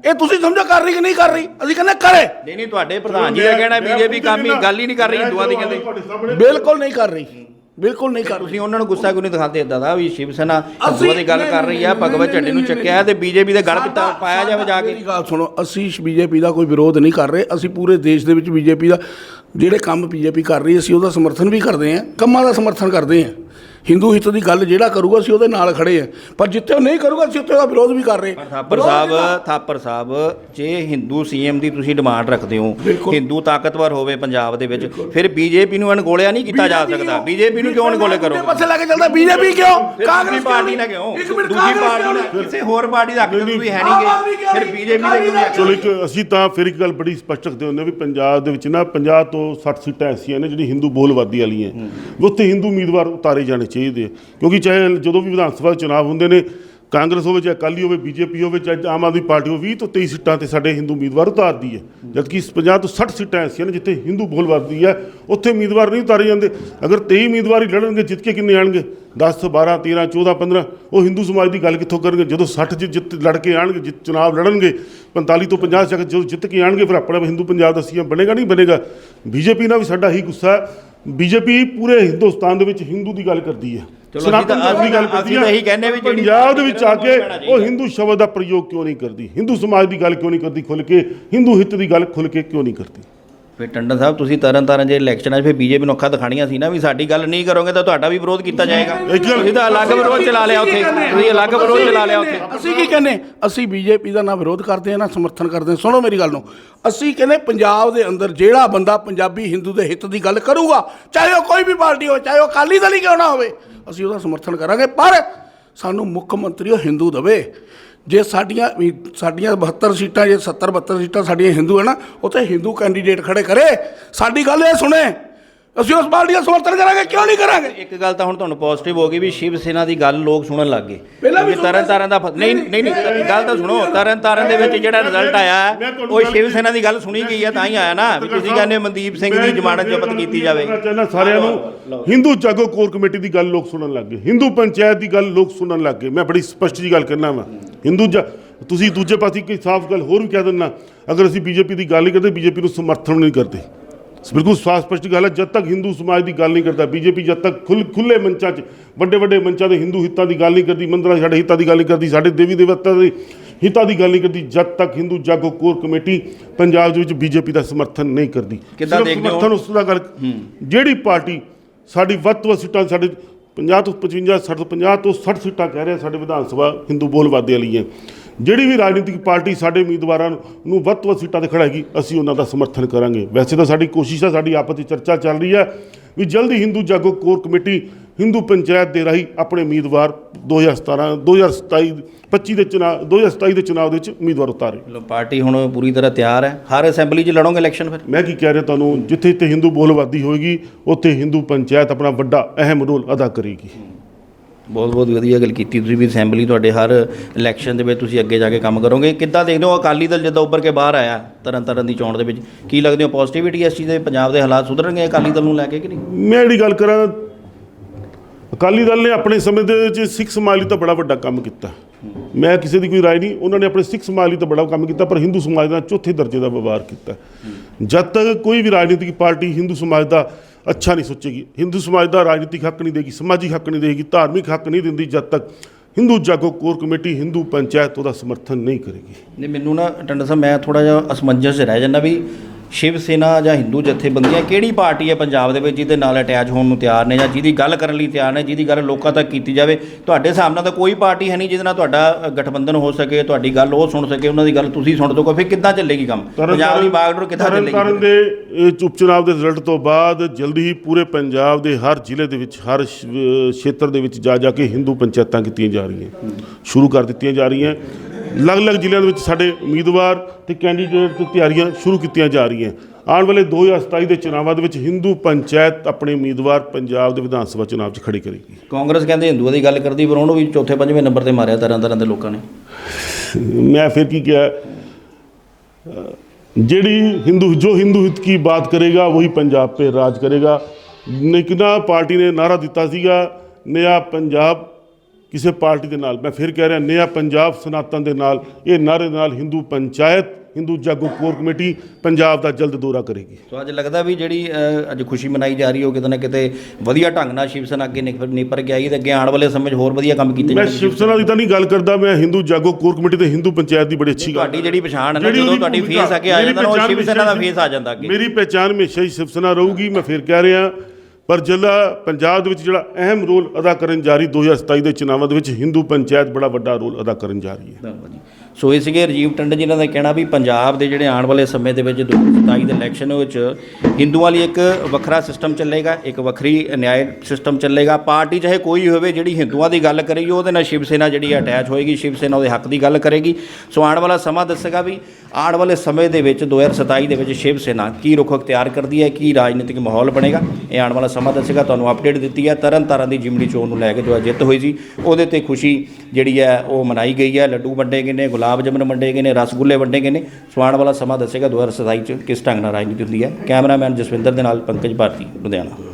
ਇਹ ਤੁਸੀਂ ਸਮਝੋ ਕਰ ਰਹੀ ਕਿ ਨਹੀਂ ਕਰ ਰਹੀ? ਅਸੀਂ ਕਹਿੰਦੇ ਕਰੇ। ਨਹੀਂ ਨਹੀਂ ਤੁਹਾਡੇ ਪ੍ਰਧਾਨ ਜੀ ਦਾ ਕਹਿਣਾ ਬੀਜੇਪੀ ਕੰਮ ਹੀ ਗੱਲ ਹੀ ਨਹੀਂ ਕਰ ਰਹੀ ਹਿੰਦੂਆਂ ਦੀ ਕਹਿੰਦੇ। ਬਿਲਕੁਲ ਨਹੀਂ ਕਰ ਰਹੀ। ਬਿਲਕੁਲ ਨਹੀਂ ਕਰ ਤੁਸੀਂ ਉਹਨਾਂ ਨੂੰ ਗੁੱਸਾ ਕਿਉਂ ਨਹੀਂ ਦਿਖਾਉਂਦੇ? ਇਦਾਂ ਦਾ ਵੀ ਸ਼ਿਵ ਸੈਨਾ ਹਿੰਦੂਆਂ ਦੀ ਗੱਲ ਕਰ ਰਹੀ ਆ ਭਗਵਤ ਝੰਡੇ ਨੂੰ ਚੱਕਿਆ ਤੇ ਬੀਜੇਪੀ ਦੇ ਪਿੱਤਾ ਸਾਡਾ- ਪਾਇਆ ਜਾਵੇ ਜਾ ਕੇ। ਮੇਰੀ ਗੱਲ ਸੁਣੋ ਅਸੀਂ ਬੀਜੇਪੀ ਦਾ ਕੋਈ ਵਿਰੋਧ ਨਹੀਂ ਕਰ ਰਹੇ ਅਸੀਂ ਪੂਰੇ ਦੇਸ਼ ਦੇ ਵਿੱਚ ਬੀਜੇਪੀ ਦਾ ਜਿਹੜੇ ਕੰਮ ਬੀਜੇਪੀ ਕਰ ਰਹੀ ਅਸੀਂ ਉਹਦਾ ਸਮਰਥਨ ਵੀ ਕਰਦੇ ਹਾਂ ਕੰਮਾਂ ਦਾ ਸਮਰਥਨ ਕਰਦੇ ਹਾਂ। ਹਿੰਦੂ ਹਿੱਤ ਦੀ ਗੱਲ ਜਿਹੜਾ ਕਰੂਗਾ ਅਸੀਂ ਉਹਦੇ ਨਾਲ ਖੜੇ ਹਾਂ। ਪਰ ਜਿੱਥੇ ਉਹ ਨਹੀਂ ਕਰੂਗਾ ਅਸੀਂ ਉੱਥੇ ਦਾ ਵਿਰੋਧ ਵੀ ਕਰ ਰਹੇ ਥਾਪਰ ਸਾਹਿਬ? ਥਾਪਰ ਸਾਹਿਬ ਜੇ ਹਿੰਦੂ ਸੀਐਮ ਦੀ ਤੁਸੀਂ ਡਿਮਾਂਡ ਰੱਖਦੇ ਹੋ। ਹਿੰਦੂ ਤਾਕਤਵਰ ਹੋਵੇ ਪੰਜਾਬ ਦੇ ਵਿੱਚ ਫਿਰ ਬੀਜੇਪੀ ਨੂੰ ਅਣਗੋਲਿਆ ਨਹੀਂ ਕੀਤਾ ਜਾ ਸਕਦਾ? ਬੀਜੇਪੀ ਨੂੰ ਕਿਉਂ ਅਣਗੋਲੇ ਕਰੋਗੇ? ਪਾਸੇ ਲੈ ਕੇ ਚੱਲਦਾ। ਬੀਜੇਪੀ ਕਿਉਂ? ਦੂਜੀ ਪਾਰਟੀ ਨਾਲ ਕਿਉਂ? ਦੂਜੀ ਕਾਂਗਰਸ ਪਾਰਟੀ ਨਹੀਂ? ਕਿਸੇ ਹੋਰ ਪਾਰਟੀ ਦਾ ਹੱਕ ਤੁਸੀਂ ਹੈ ਨਹੀਂਗੇ। ਫਿਰ? ਬੀਜੇਪੀ ਦੇ ਕਿਉਂ? ਚਲੋ ਇੱਕ ਅਸੀਂ ਤਾਂ ਫਿਰ ਇੱਕ ਗੱਲ ਬੜੀ ਸਪਸ਼ਟ ਰੱਖਦੇ ਹੁੰਦੇ ਹਾਂ ਵੀ ਪੰਜਾਬ ਦੇ ਵਿੱਚ ਨਾ 50 ਤੋਂ 60 ਸੀਟਾਂ ਐਸੀਆਂ ਨੇ ਜਿਹੜੀ ਹਿੰਦੂ ਬੋਲਵਾਦੀ ਵਾਲੀਆਂ। ਉੱਥੇ ਹਿੰਦੂ ਉਮੀਦਵਾਰ ਉਤਾਰੇ ਜਾਣੇ ਚਾਹੀਦੇ ਆ। ਕਿਉਂਕਿ ਚਾਹੇ ਜਦੋਂ ਵੀ ਵਿਧਾਨ ਸਭਾ ਦੇ ਚੁਣਾਵ ਹੁੰਦੇ ਨੇ, ਕਾਂਗਰਸ ਹੋਵੇ ਜਾਂ ਅਕਾਲੀ ਹੋਵੇ, ਬੀਜੇਪੀ ਹੋਵੇ ਚਾਹੇ ਆਮ ਆਦਮੀ ਪਾਰਟੀ ਹੋਵੇ 20 ਤੋਂ 23 ਸੀਟਾਂ ਤੇ ਸਾਡੇ ਹਿੰਦੂ ਉਮੀਦਵਾਰ ਉਤਾਰਦੀ ਹੈ। ਜਦਕਿ ਇਸ 50 ਤੋਂ 60 ਸੀਟਾਂ ਐਸੀਆਂ ਨੇ ਜਿੱਥੇ ਹਿੰਦੂ ਬੋਲਵਾਦੀ ਹੈ, ਉੱਥੇ ਉਮੀਦਵਾਰ ਨਹੀਂ ਉਤਾਰੇ ਜਾਂਦੇ। ਅਗਰ 23 ਉਮੀਦਵਾਰ ਹੀ ਲੜਨਗੇ, ਜਿੱਤ ਕੇ ਕਿੰਨੇ ਆਣਗੇ? 10 12 13 14 15 ਉਹ ਹਿੰਦੂ ਸਮਾਜ ਦੀ ਗੱਲ ਕਿੱਥੋਂ ਕਰਨਗੇ? ਜਦੋਂ 60 ਚ ਜਿੱਤ ਲੜ ਕੇ ਆਣਗੇ, ਜਿੱਤ ਚੁਣਾਵ ਲੜਨਗੇ 45 ਤੋਂ 50 ਤੱਕ ਜਦੋਂ ਜਿੱਤ ਕੇ ਆਣਗੇ, ਫਿਰ ਆਪਣਾ ਹਿੰਦੂ ਪੰਜਾਬ ਦਾ ਸੀਐਮ ਬਣੇਗਾ, ਨਹੀਂ ਬਣੇਗਾ? ਬੀਜੇਪੀ ਨਾਲ ਵੀ ਸਾਡਾ ਹੀ ਗੁੱਸਾ ਹੈ। ਬੀਜੇਪੀ ਪੂਰੇ ਹਿੰਦੁਸਤਾਨ ਦੇ ਵਿੱਚ ਹਿੰਦੂ ਦੀ ਗੱਲ ਕਰਦੀ ਹੈ। ਅਸੀਂ ਸਨਾਤਨ ਧਰਮ ਦੀ ਗੱਲ ਅਸੀਂ ਕਰਦੀ ਹੈ। ਇਹੀ ਕਹਿੰਦੇ ਵੀ ਜਿਹੜੀ ਪੰਜਾਬ ਦੇ ਵਿੱਚ ਆ ਕੇ ਉਹ ਹਿੰਦੂ ਸ਼ਬਦ ਦਾ ਪ੍ਰਯੋਗ ਕਿਉਂ ਨਹੀਂ ਕਰਦੀ? ਹਿੰਦੂ ਸਮਾਜ ਦੀ ਗੱਲ ਕਿਉਂ ਨਹੀਂ ਕਰਦੀ? ਖੁੱਲ ਕੇ ਹਿੰਦੂ ਹਿੱਤ ਦੀ ਗੱਲ ਖੁੱਲ ਕੇ ਕਿਉਂ ਨਹੀਂ ਕਰਦੀ? ਫਿਰ ਟੰਡਨ ਸਾਹਿਬ ਤੁਸੀਂ ਤਰਨ ਤਾਰਨ ਜੇ ਇਲੈਕਸ਼ਨਾਂ 'ਚ ਫਿਰ ਬੀਜੇਪੀ ਨੂੰ ਅੱਖਾਂ ਦਿਖਾਣੀਆਂ ਸੀ ਨਾ ਵੀ ਸਾਡੀ ਗੱਲ ਨਹੀਂ ਕਰੋਗੇ ਤਾਂ ਤੁਹਾਡਾ ਵੀ ਵਿਰੋਧ ਕੀਤਾ ਜਾਏਗਾ। ਤੁਸੀਂ ਤਾਂ ਅਲੱਗ ਵਿਰੋਧ ਚਲਾ ਲਿਆ ਉੱਥੇ। ਤੁਸੀਂ ਅਲੱਗ ਵਿਰੋਧ ਚਲਾ ਲਿਆ ਉੱਥੇ। ਅਸੀਂ ਕੀ ਕਹਿੰਦੇ? ਅਸੀਂ ਬੀਜੇਪੀ ਦਾ ਨਾ ਵਿਰੋਧ ਕਰਦੇ ਹਾਂ ਨਾ ਸਮਰਥਨ ਕਰਦੇ ਹਾਂ। ਸੁਣੋ ਮੇਰੀ ਗੱਲ ਨੂੰ। ਅਸੀਂ ਕਹਿੰਦੇ ਪੰਜਾਬ ਦੇ ਅੰਦਰ ਜਿਹੜਾ ਬੰਦਾ ਪੰਜਾਬੀ ਹਿੰਦੂ ਦੇ ਹਿੱਤ ਦੀ ਗੱਲ ਕਰੂਗਾ ਚਾਹੇ ਉਹ ਕੋਈ ਵੀ ਪਾਰਟੀ ਹੋਵੇ ਚਾਹੇ ਉਹ ਅਕਾਲੀ ਦਲ ਹੀ ਕਿਉਂ ਨਾ ਹੋਵੇ ਅਸੀਂ ਉਹਦਾ ਸਮਰਥਨ ਕਰਾਂਗੇ। ਪਰ ਸਾਨੂੰ ਮੁੱਖ ਮੰਤਰੀ ਉਹ ਹਿੰਦੂ ਦਵੇ। ਜੇ ਸਾਡੀਆਂ ਵੀ ਸਾਡੀਆਂ 72 ਸੀਟਾਂ ਜੇ 70 72 ਸੀਟਾਂ ਸਾਡੀਆਂ ਹਿੰਦੂ ਹੈ ਨਾ ਉੱਥੇ ਹਿੰਦੂ ਕੈਂਡੀਡੇਟ ਖੜੇ ਕਰੇ। ਸਾਡੀ ਗੱਲ ਇਹ ਸੁਣੇ। ਅਸੀਂ ਉਸ ਪਾਰਟੀ ਦਾ ਸਮਰਥਨ ਕਰਾਂਗੇ ਕਿਉਂ ਨਹੀਂ ਕਰਾਂਗੇ? ਇੱਕ ਗੱਲ ਤਾਂ ਹੁਣ ਤੁਹਾਨੂੰ ਪੋਜ਼ਿਟਿਵ ਹੋ ਗਈ ਵੀ ਸ਼ਿਵ ਸੈਨਾ ਦੀ ਗੱਲ ਲੋਕ ਸੁਣਨ ਲੱਗ ਗਏ। ਪਹਿਲਾਂ ਵੀ ਕਿਉਂਕਿ ਤਰਨ ਤਾਰਨ ਦਾ ਨਹੀਂ ਨਹੀਂ ਨਹੀਂ ਗੱਲ ਤਾਂ ਸੁਣੋ ਤਰਨ ਤਾਰਨ ਦੇ ਵਿੱਚ ਜਿਹੜਾ ਰਿਜ਼ਲਟ ਆਇਆ ਉਹ ਸ਼ਿਵ ਸੈਨਾ ਦੀ ਗੱਲ ਸੁਣੀ ਗਈ ਹੈ ਤਾਂ ਹੀ ਆਇਆ ਨਾ ਵੀ ਤੁਸੀਂ ਕਹਿੰਦੇ ਮਨਦੀਪ ਸਿੰਘ ਦੀ ਜ਼ਮਾਨਤ ਜ਼ਬਤ ਕੀਤੀ ਜਾਵੇ। ਸਾਰਿਆਂ ਨੂੰ ਹਿੰਦੂ ਜਾਗੋ ਕੋਰ ਕਮੇਟੀ ਦੀ ਗੱਲ ਲੋਕ ਸੁਣਨ ਲੱਗ ਗਏ। ਹਿੰਦੂ ਪੰਚਾਇਤ ਦੀ ਗੱਲ ਲੋਕ ਸੁਣਨ ਲੱਗ ਗਏ। ਮੈਂ ਬੜੀ ਸਪਸ਼ਟ ਜੀ ਗੱਲ ਕਰਨਾ ਵਾ। ਹਿੰਦੂ ਜਾ- ਤੁਸੀਂ ਦੂਜੇ ਪਾਸੇ ਕੋਈ ਸਾਫ਼ ਗੱਲ ਹੋਰ ਵੀ ਕਹਿ ਦਿੰਨਾ ਅਗਰ ਅਸੀਂ ਬੀਜੇਪੀ ਦੀ ਗੱਲ ਨਹੀਂ ਕਰਦੇ ਬੀਜੇਪੀ ਨੂੰ ਸਮਰਥਨ ਨਹੀਂ ਕਰਦੇ। ਬਿਲਕੁਲ ਸਾਫ਼ ਸਪਸ਼ਟ ਗੱਲ ਹੈ ਜਦ ਤੱਕ ਹਿੰਦੂ ਸਮਾਜ ਦੀ ਗੱਲ ਨਹੀਂ ਕਰਦਾ ਬੀਜੇਪੀ ਜਦ ਤੱਕ ਖੁੱਲ ਖੁੱਲੇ ਮੰਚਾਂ 'ਚ ਵੱਡੇ ਵੱਡੇ ਮੰਚਾਂ ਦੇ ਹਿੰਦੂ ਹਿੱਤਾਂ ਦੀ ਗੱਲ ਨਹੀਂ ਕਰਦੀ ਮੰਦਰਾਂ ਸਾਡੇ ਹਿੱਤਾਂ ਦੀ ਗੱਲ ਨਹੀਂ ਕਰਦੀ ਸਾਡੇ ਦੇਵੀ ਦੇਵਤਾ ਦੇ ਹਿੱਤਾਂ ਦੀ ਗੱਲ ਨਹੀਂ ਕਰਦੀ ਜਦ ਤੱਕ ਹਿੰਦੂ ਜਾਗੋ ਕੋਰ ਕਮੇਟੀ ਪੰਜਾਬ ਦੇ ਵਿੱਚ ਬੀਜੇਪੀ ਦਾ ਸਮਰਥਨ ਨਹੀਂ ਕਰਦੀ। ਕਿੱਦਾਂ ਦੇਖਦੇ ਹੋ? ਸਮਰਥਨ ਉਸ ਦਾ ਗੱਲ ਜਿਹੜੀ ਪਾਰਟੀ ਸਾਡੀ ਵੱਧ ਤੋਂ ਵੱਧ ਸੀਟਾਂ ਸਾਡੇ 50 ਤੋਂ 55 60 ਤੋਂ 50 ਤੋਂ 60 ਸੀਟਾਂ ਕਹਿ ਰਿਹਾ ਸਾਡੇ ਵਿਧਾਨ ਸਭਾ ਹਿੰਦੂ ਬੋਲਵਾਦੇ ਵਾਲੀ ਹੈ। ਜਿਹੜੀ ਵੀ ਰਾਜਨੀਤਿਕ ਪਾਰਟੀ ਸਾਡੇ ਉਮੀਦਵਾਰਾਂ ਨੂੰ ਨੂੰ ਵੱਧ ਤੋਂ ਵੱਧ ਸੀਟਾਂ ਤੇ ਖੜਾਏਗੀ, ਅਸੀਂ ਉਹਨਾਂ ਦਾ ਸਮਰਥਨ ਕਰਾਂਗੇ। ਵੈਸੇ ਤਾਂ ਸਾਡੀ ਕੋਸ਼ਿਸ਼ ਹੈ, ਸਾਡੀ ਆਪਸ ਵਿੱਚ ਚਰਚਾ ਚੱਲ ਰਹੀ ਹੈ ਵੀ ਜਲਦੀ ਹਿੰਦੂ ਜਾਗੋ ਕੋਰ ਕਮੇਟੀ ਹਿੰਦੂ ਪੰਚਾਇਤ ਦੇ ਰਾਹੀਂ ਆਪਣੇ ਉਮੀਦਵਾਰ 2017 2027 25 ਦੇ ਚੁਣਾਵ 2027 ਦੇ ਚੁਣਾਵ ਦੇ ਵਿੱਚ ਉਮੀਦਵਾਰ ਉਤਾਰੇ। ਮਤਲਬ ਪਾਰਟੀ ਹੁਣ ਪੂਰੀ ਤਰ੍ਹਾਂ ਤਿਆਰ ਹੈ। ਹਰ ਅਸੈਂਬਲੀ 'ਚ ਲੜੋਗੇ ਇਲੈਕਸ਼ਨ ਫਿਰ? ਮੈਂ ਕੀ ਕਹਿ ਰਿਹਾ ਤੁਹਾਨੂੰ ਜਿੱਥੇ ਜਿੱਥੇ ਹਿੰਦੂ ਬੋਲਵਾਦੀ ਹੋਏਗੀ ਉੱਥੇ ਹਿੰਦੂ ਪੰਚਾਇਤ ਆਪਣਾ ਵੱਡਾ ਅਹਿਮ ਰੋਲ ਅਦਾ ਕਰੇਗੀ। ਬਹੁਤ ਬਹੁਤ ਵਧੀਆ ਗੱਲ ਕੀਤੀ ਤੁਸੀਂ ਵੀ ਅਸੈਂਬਲੀ ਤੁਹਾਡੇ ਹਰ ਇਲੈਕਸ਼ਨ ਦੇ ਵਿੱਚ ਤੁਸੀਂ ਅੱਗੇ ਜਾ ਕੇ ਕੰਮ ਕਰੋਗੇ। ਕਿੱਦਾਂ ਦੇਖਦੇ ਹੋ ਅਕਾਲੀ ਦਲ ਜਦੋਂ ਉੱਭਰ ਕੇ ਬਾਹਰ ਆਇਆ ਤਰਨ ਤਾਰਨ ਦੀ ਚੋਣ ਦੇ ਵਿੱਚ? ਕੀ ਲੱਗਦੇ ਹੋ ਪੋਜ਼ਿਟਿਵਿਟੀ ਇਸ ਚੀਜ਼ ਦੇ ਪੰਜਾਬ ਦੇ ਹਾਲਾਤ ਸੁਧਰਨਗੇ ਅਕਾਲੀ ਦਲ ਨੂੰ ਲੈ ਕੇ ਕਿ ਨਹੀਂ? ਮੈਂ ਜਿਹੜੀ ਗੱਲ ਕਰਾਂ ਅਕਾਲੀ ਦਲ ਨੇ ਆਪਣੇ ਸਮੇਂ ਦੇ ਵਿੱਚ ਸਿੱਖ ਸਮਾਜ ਲਈ ਤਾਂ ਬੜਾ ਵੱਡਾ ਕੰਮ ਕੀਤਾ। ਮੈਂ ਕਿਸੇ ਦੀ ਕੋਈ ਰਾਏ ਨਹੀਂ, ਉਹਨਾਂ ਨੇ ਆਪਣੇ ਸਿੱਖ ਸਮਾਜ ਲਈ ਤਾਂ ਬੜਾ ਕੰਮ ਕੀਤਾ, ਪਰ ਹਿੰਦੂ ਸਮਾਜ ਨਾਲ ਚੌਥੇ ਦਰਜੇ ਦਾ ਵਿਵਹਾਰ ਕੀਤਾ। ਜਦ ਤੱਕ ਕੋਈ ਵੀ ਰਾਜਨੀਤਿਕ ਪਾਰਟੀ ਹਿੰਦੂ ਸਮਾਜ ਦਾ ਅੱਛਾ ਨਹੀਂ ਸੋਚੇਗੀ, ਹਿੰਦੂ ਸਮਾਜ ਦਾ ਰਾਜਨੀਤਿਕ ਹੱਕ ਨਹੀਂ ਦੇਗੀ, ਸਮਾਜਿਕ ਹੱਕ ਨਹੀਂ ਦੇਗੀ, ਧਾਰਮਿਕ ਹੱਕ ਨਹੀਂ ਦਿੰਦੀ, ਜਦ ਤੱਕ ਹਿੰਦੂ ਜਾਗੋ ਕੋਰ ਕਮੇਟੀ, ਹਿੰਦੂ ਪੰਚਾਇਤ ਉਹਦਾ ਸਮਰਥਨ ਨਹੀਂ ਕਰੇਗੀ। ਨਹੀਂ, ਮੈਨੂੰ ਨਾ, ਟੰਡਾ ਸਾਹਿਬ, ਮੈਂ ਥੋੜਾ ਜਿਹਾ ਅਸਮੰਜਸ 'ਚ ਰਹਿ ਜਾਂਦਾ ਵੀ ਸ਼ਿਵ ਸੈਨਾ ਜਾਂ ਹਿੰਦੂ ਜਥੇਬੰਦੀਆਂ ਕਿਹੜੀ ਪਾਰਟੀ ਹੈ ਪੰਜਾਬ ਦੇ ਵਿੱਚ ਜਿਹਦੇ ਨਾਲ ਅਟੈਚ ਹੋਣ ਨੂੰ ਤਿਆਰ ਨੇ ਜਾਂ ਜਿਹਦੀ ਗੱਲ ਕਰਨ ਲਈ ਤਿਆਰ ਨੇ ਜਿਹਦੀ ਗੱਲ ਲੋਕਾਂ ਤੱਕ ਕੀਤੀ ਜਾਵੇ? ਤੁਹਾਡੇ ਹਿਸਾਬ ਨਾਲ ਤਾਂ ਕੋਈ ਪਾਰਟੀ ਹੈ ਨਹੀਂ ਜਿਹਦੇ ਨਾਲ ਤੁਹਾਡਾ ਗਠਬੰਧਨ ਹੋ ਸਕੇ ਤੁਹਾਡੀ ਗੱਲ ਉਹ ਸੁਣ ਸਕੇ ਉਹਨਾਂ ਦੀ ਗੱਲ ਤੁਸੀਂ ਸੁਣ ਸਕੋ ਫਿਰ ਕਿੱਦਾਂ ਚੱਲੇਗੀ ਕੰਮ? ਪੰਜਾਬ ਦੀ ਬਾਗਡੋਰ ਕਿੱਦਾਂ ਚੱਲੇਗੀ ਤਾਰਨ ਦੇ ਉਪ ਚੁਣਾਵ ਦੇ ਰਿਜ਼ਲਟ ਤੋਂ ਬਾਅਦ ਜਲਦੀ ਹੀ ਪੂਰੇ ਪੰਜਾਬ ਦੇ ਹਰ ਜ਼ਿਲ੍ਹੇ ਦੇ ਵਿੱਚ ਹਰ ਖੇਤਰ ਦੇ ਵਿੱਚ ਜਾ ਜਾ ਕੇ ਹਿੰਦੂ ਪੰਚਾਇਤਾਂ ਕੀਤੀਆਂ ਜਾ ਰਹੀਆਂ। ਸ਼ੁਰੂ ਕਰ ਦਿੱਤੀਆਂ ਜਾ ਰਹੀਆਂ। ਅਲੱਗ-ਅਲੱਗ ਜ਼ਿਲ੍ਹਿਆਂ ਦੇ ਵਿੱਚ ਸਾਡੇ ਉਮੀਦਵਾਰ ਤੇ ਕੈਂਡੀਡੇਟ ਤੇ ਤਿਆਰੀਆਂ ਸ਼ੁਰੂ ਕੀਤੀਆਂ ਜਾ ਰਹੀਆਂ। ਆਉਣ ਵਾਲੇ 2027 ਦੇ ਚੁਣਾਵਾਂ ਦੇ ਵਿੱਚ ਹਿੰਦੂ ਪੰਚਾਇਤ ਆਪਣੇ ਉਮੀਦਵਾਰ ਪੰਜਾਬ ਦੇ ਵਿਧਾਨ ਸਭਾ ਚੁਣਾਵ 'ਚ ਖੜੀ ਕਰੇਗੀ। ਕਾਂਗਰਸ ਕਹਿੰਦੇ ਹਿੰਦੂਆਂ ਦੀ ਗੱਲ ਕਰਦੀ ਪਰ ਉਹਨੂੰ ਵੀ ਚੌਥੇ ਪੰਜਵੇਂ ਨੰਬਰ ਤੇ ਮਾਰਿਆ ਤਰਨ ਤਾਰਨ ਦੇ ਲੋਕਾਂ ਨੇ। ਮੈਂ ਫਿਰ ਕੀ ਕਿਹਾ ਜਿਹੜੀ ਹਿੰਦੂ ਜੋ ਹਿੰਦੂ ਹਿਤ ਕੀ ਬਾਤ ਕਰੇਗਾ ਵਹੀ ਪੰਜਾਬ पे ਰਾਜ ਕਰੇਗਾ। ਨਿਕਨਾ ਪਾਰਟੀ ਨੇ ਨਾਰਾ ਦਿੱਤਾ ਸੀਗਾ ਨया ਪੰਜਾਬ ਕਿਸੇ ਪਾਰਟੀ ਦੇ ਨਾਲ। ਮੈਂ ਫਿਰ ਕਹਿ ਰਿਹਾ ਨया ਪੰਜਾਬ ਸਨਾਤਨ ਦੇ ਨਾਲ ਇਹ ਨਾਰੇ ਨਾਲ ਹਿੰਦੂ ਪੰਚਾਇਤ ਹਿੰਦੂ ਜਾਗੋ ਕੋਰ ਕਮੇਟੀ ਪੰਜਾਬ ਦਾ ਜਲਦ ਦੌਰਾ ਕਰੇਗੀ। ਸੋ ਅੱਜ ਲੱਗਦਾ ਵੀ ਜਿਹੜੀ ਅ, ਅੱਜ ਖੁਸ਼ੀ ਮਨਾਈ ਜਾ ਰਹੀ ਹੋ ਕਿਤੇ ਨਾ ਕਿਤੇ ਵਧੀਆ ਢੰਗ ਨਾਲ ਸ਼ਿਵ ਸੈਨਾ ਅੱਗੇ ਨਿਪਰ ਨਿਪਰ ਕੇ ਆਈ ਤੇ ਅੱਗੇ ਆਉਣ ਵਾਲੇ ਸਮੇਂ 'ਚ ਹੋਰ ਵਧੀਆ ਕੰਮ ਕੀਤੇ ਮੈਂ ਜਾਣਗੇ। ਸ਼ਿਵ ਸੈਨਾ ਦੀ ਤਾਂ ਨਹੀਂ ਗੱਲ ਕਰਦਾ ਮੈਂ ਹਿੰਦੂ ਜਾਗੋ ਕੋਰ ਕਮੇਟੀ ਤੇ ਹਿੰਦੂ ਪੰਚਾਇਤ ਦੀ ਬੜੀ ਅੱਛੀ ਗੱਲ ਤੁਹਾਡੀ ਜਿਹੜੀ ਪਛਾਣ ਹੈ ਨਾ ਜਦੋਂ ਤੁਹਾਡੀ ਫੇਸ ਆ ਮੇਰੀ ਜਾਂਦਾ ਨਾ ਉਹ ਪਹਿਚਾਣ ਸ਼ਿਵ ਸੈਨਾ ਦਾ ਫੇਸ ਆ ਜਾਂਦਾ ਅੱਗੇ। ਮੇਰੀ ਪਹਿਚਾਨ ਹਮੇਸ਼ਾ ਹੀ ਸ਼ਿਵ ਸੈਨਾ ਰਹੂਗੀ ਮੈਂ ਫਿਰ ਕਹਿ ਰਿਹਾ ਪਰ ਜਿਹੜਾ ਪੰਜਾਬ ਦੇ ਵਿੱਚ ਜਿਹੜਾ ਅਹਿਮ ਰੋਲ ਅਦਾ ਕਰਨ ਜਾ ਰਹੀ 2027 ਦੇ ਚੁਣਾਵਾਂ ਦੇ ਵਿੱਚ ਹਿੰਦੂ ਪੰਚਾਇਤ ਬੜਾ ਵੱਡਾ ਰੋਲ ਅਦਾ ਕਰਨ ਜਾ ਰਹੀ ਹੈ। ਧੰਨਵਾਦ ਜੀ। ਸੋ ਇਹ ਸੀਗੇ ਰਾਜੀਵ ਟੰਡਨ ਜਿਨ੍ਹਾਂ ਦਾ ਕਹਿਣਾ ਵੀ ਪੰਜਾਬ ਦੇ ਜਿਹੜੇ ਆਉਣ ਵਾਲੇ ਸਮੇਂ ਦੇ ਵਿੱਚ 2027 ਦੇ ਇਲੈਕਸ਼ਨ ਵਿੱਚ ਹਿੰਦੂਆਂ ਲਈ ਇੱਕ ਵੱਖਰਾ ਸਿਸਟਮ ਚੱਲੇਗਾ, ਇੱਕ ਵੱਖਰੀ ਨਿਆਂ ਸਿਸਟਮ ਚੱਲੇਗਾ। ਪਾਰਟੀ ਚਾਹੇ ਕੋਈ ਹੋਵੇ ਜਿਹੜੀ ਹਿੰਦੂਆਂ ਦੀ ਗੱਲ ਕਰੇਗੀ, ਉਹਦੇ ਨਾਲ ਸ਼ਿਵ ਸੈਨਾ ਜਿਹੜੀ ਅਟੈਚ ਹੋਏਗੀ, ਸ਼ਿਵ ਸੈਨਾ ਉਹਦੇ ਹੱਕ ਦੀ ਗੱਲ ਕਰੇਗੀ। ਸੋ ਆਉਣ ਵਾਲਾ ਸਮਾਂ ਦੱਸੇਗਾ ਵੀ ਆਉਣ ਵਾਲੇ ਸਮੇਂ ਦੇ ਵਿੱਚ 2027 ਦੇ ਵਿੱਚ ਸ਼ਿਵ ਸੈਨਾ ਕੀ ਰੁਖ ਅਖਤਿਆਰ ਕਰਦੀ ਹੈ, ਕੀ ਰਾਜਨੀਤਿਕ ਮਾਹੌਲ ਬਣੇਗਾ। ਇਹ ਆਉਣ ਵਾਲਾ ਸਮਾਂ ਦੱਸੇਗਾ, ਤੁਹਾਨੂੰ ਅਪਡੇਟ ਦਿੱਤੀ ਹੈ। ਤਰਨ ਤਾਰਨ ਦੀ ਜਿਮਨੀ ਚੋਣ ਨੂੰ ਲੈ ਕੇ ਜੋ ਜਿੱਤ ਹੋਈ ਸੀ, ਉਹਦੇ ਤੇ ਖੁਸ਼ੀ ਜਿਹੜੀ ਹੈ ਉਹ ਮਨਾਈ ਗਈ ਹੈ। ਲੱਡੂ ਵੰਡੇ ਗਏ ਨੇ ਗੁਲਾਬ ਜਾਮਨ ਵੰਡੇ ਗਏ ਨੇ, ਰਸਗੁੱਲੇ ਵੰਡੇ ਗਏ ਨੇ। ਸੋ ਵਾਲਾ ਸਮਾਂ ਦੱਸੇਗਾ 2027 ਚ ਕਿਸ ਢੰਗ ਨਾਲ ਰਾਜਨੀਤੀ ਹੁੰਦੀ ਹੈ। ਕੈਮਰਾਮੈਨ ਜਸਵਿੰਦਰ ਦੇ ਨਾਲ ਪੰਕਜ ਭਾਰਤੀ, ਲੁਧਿਆਣਾ।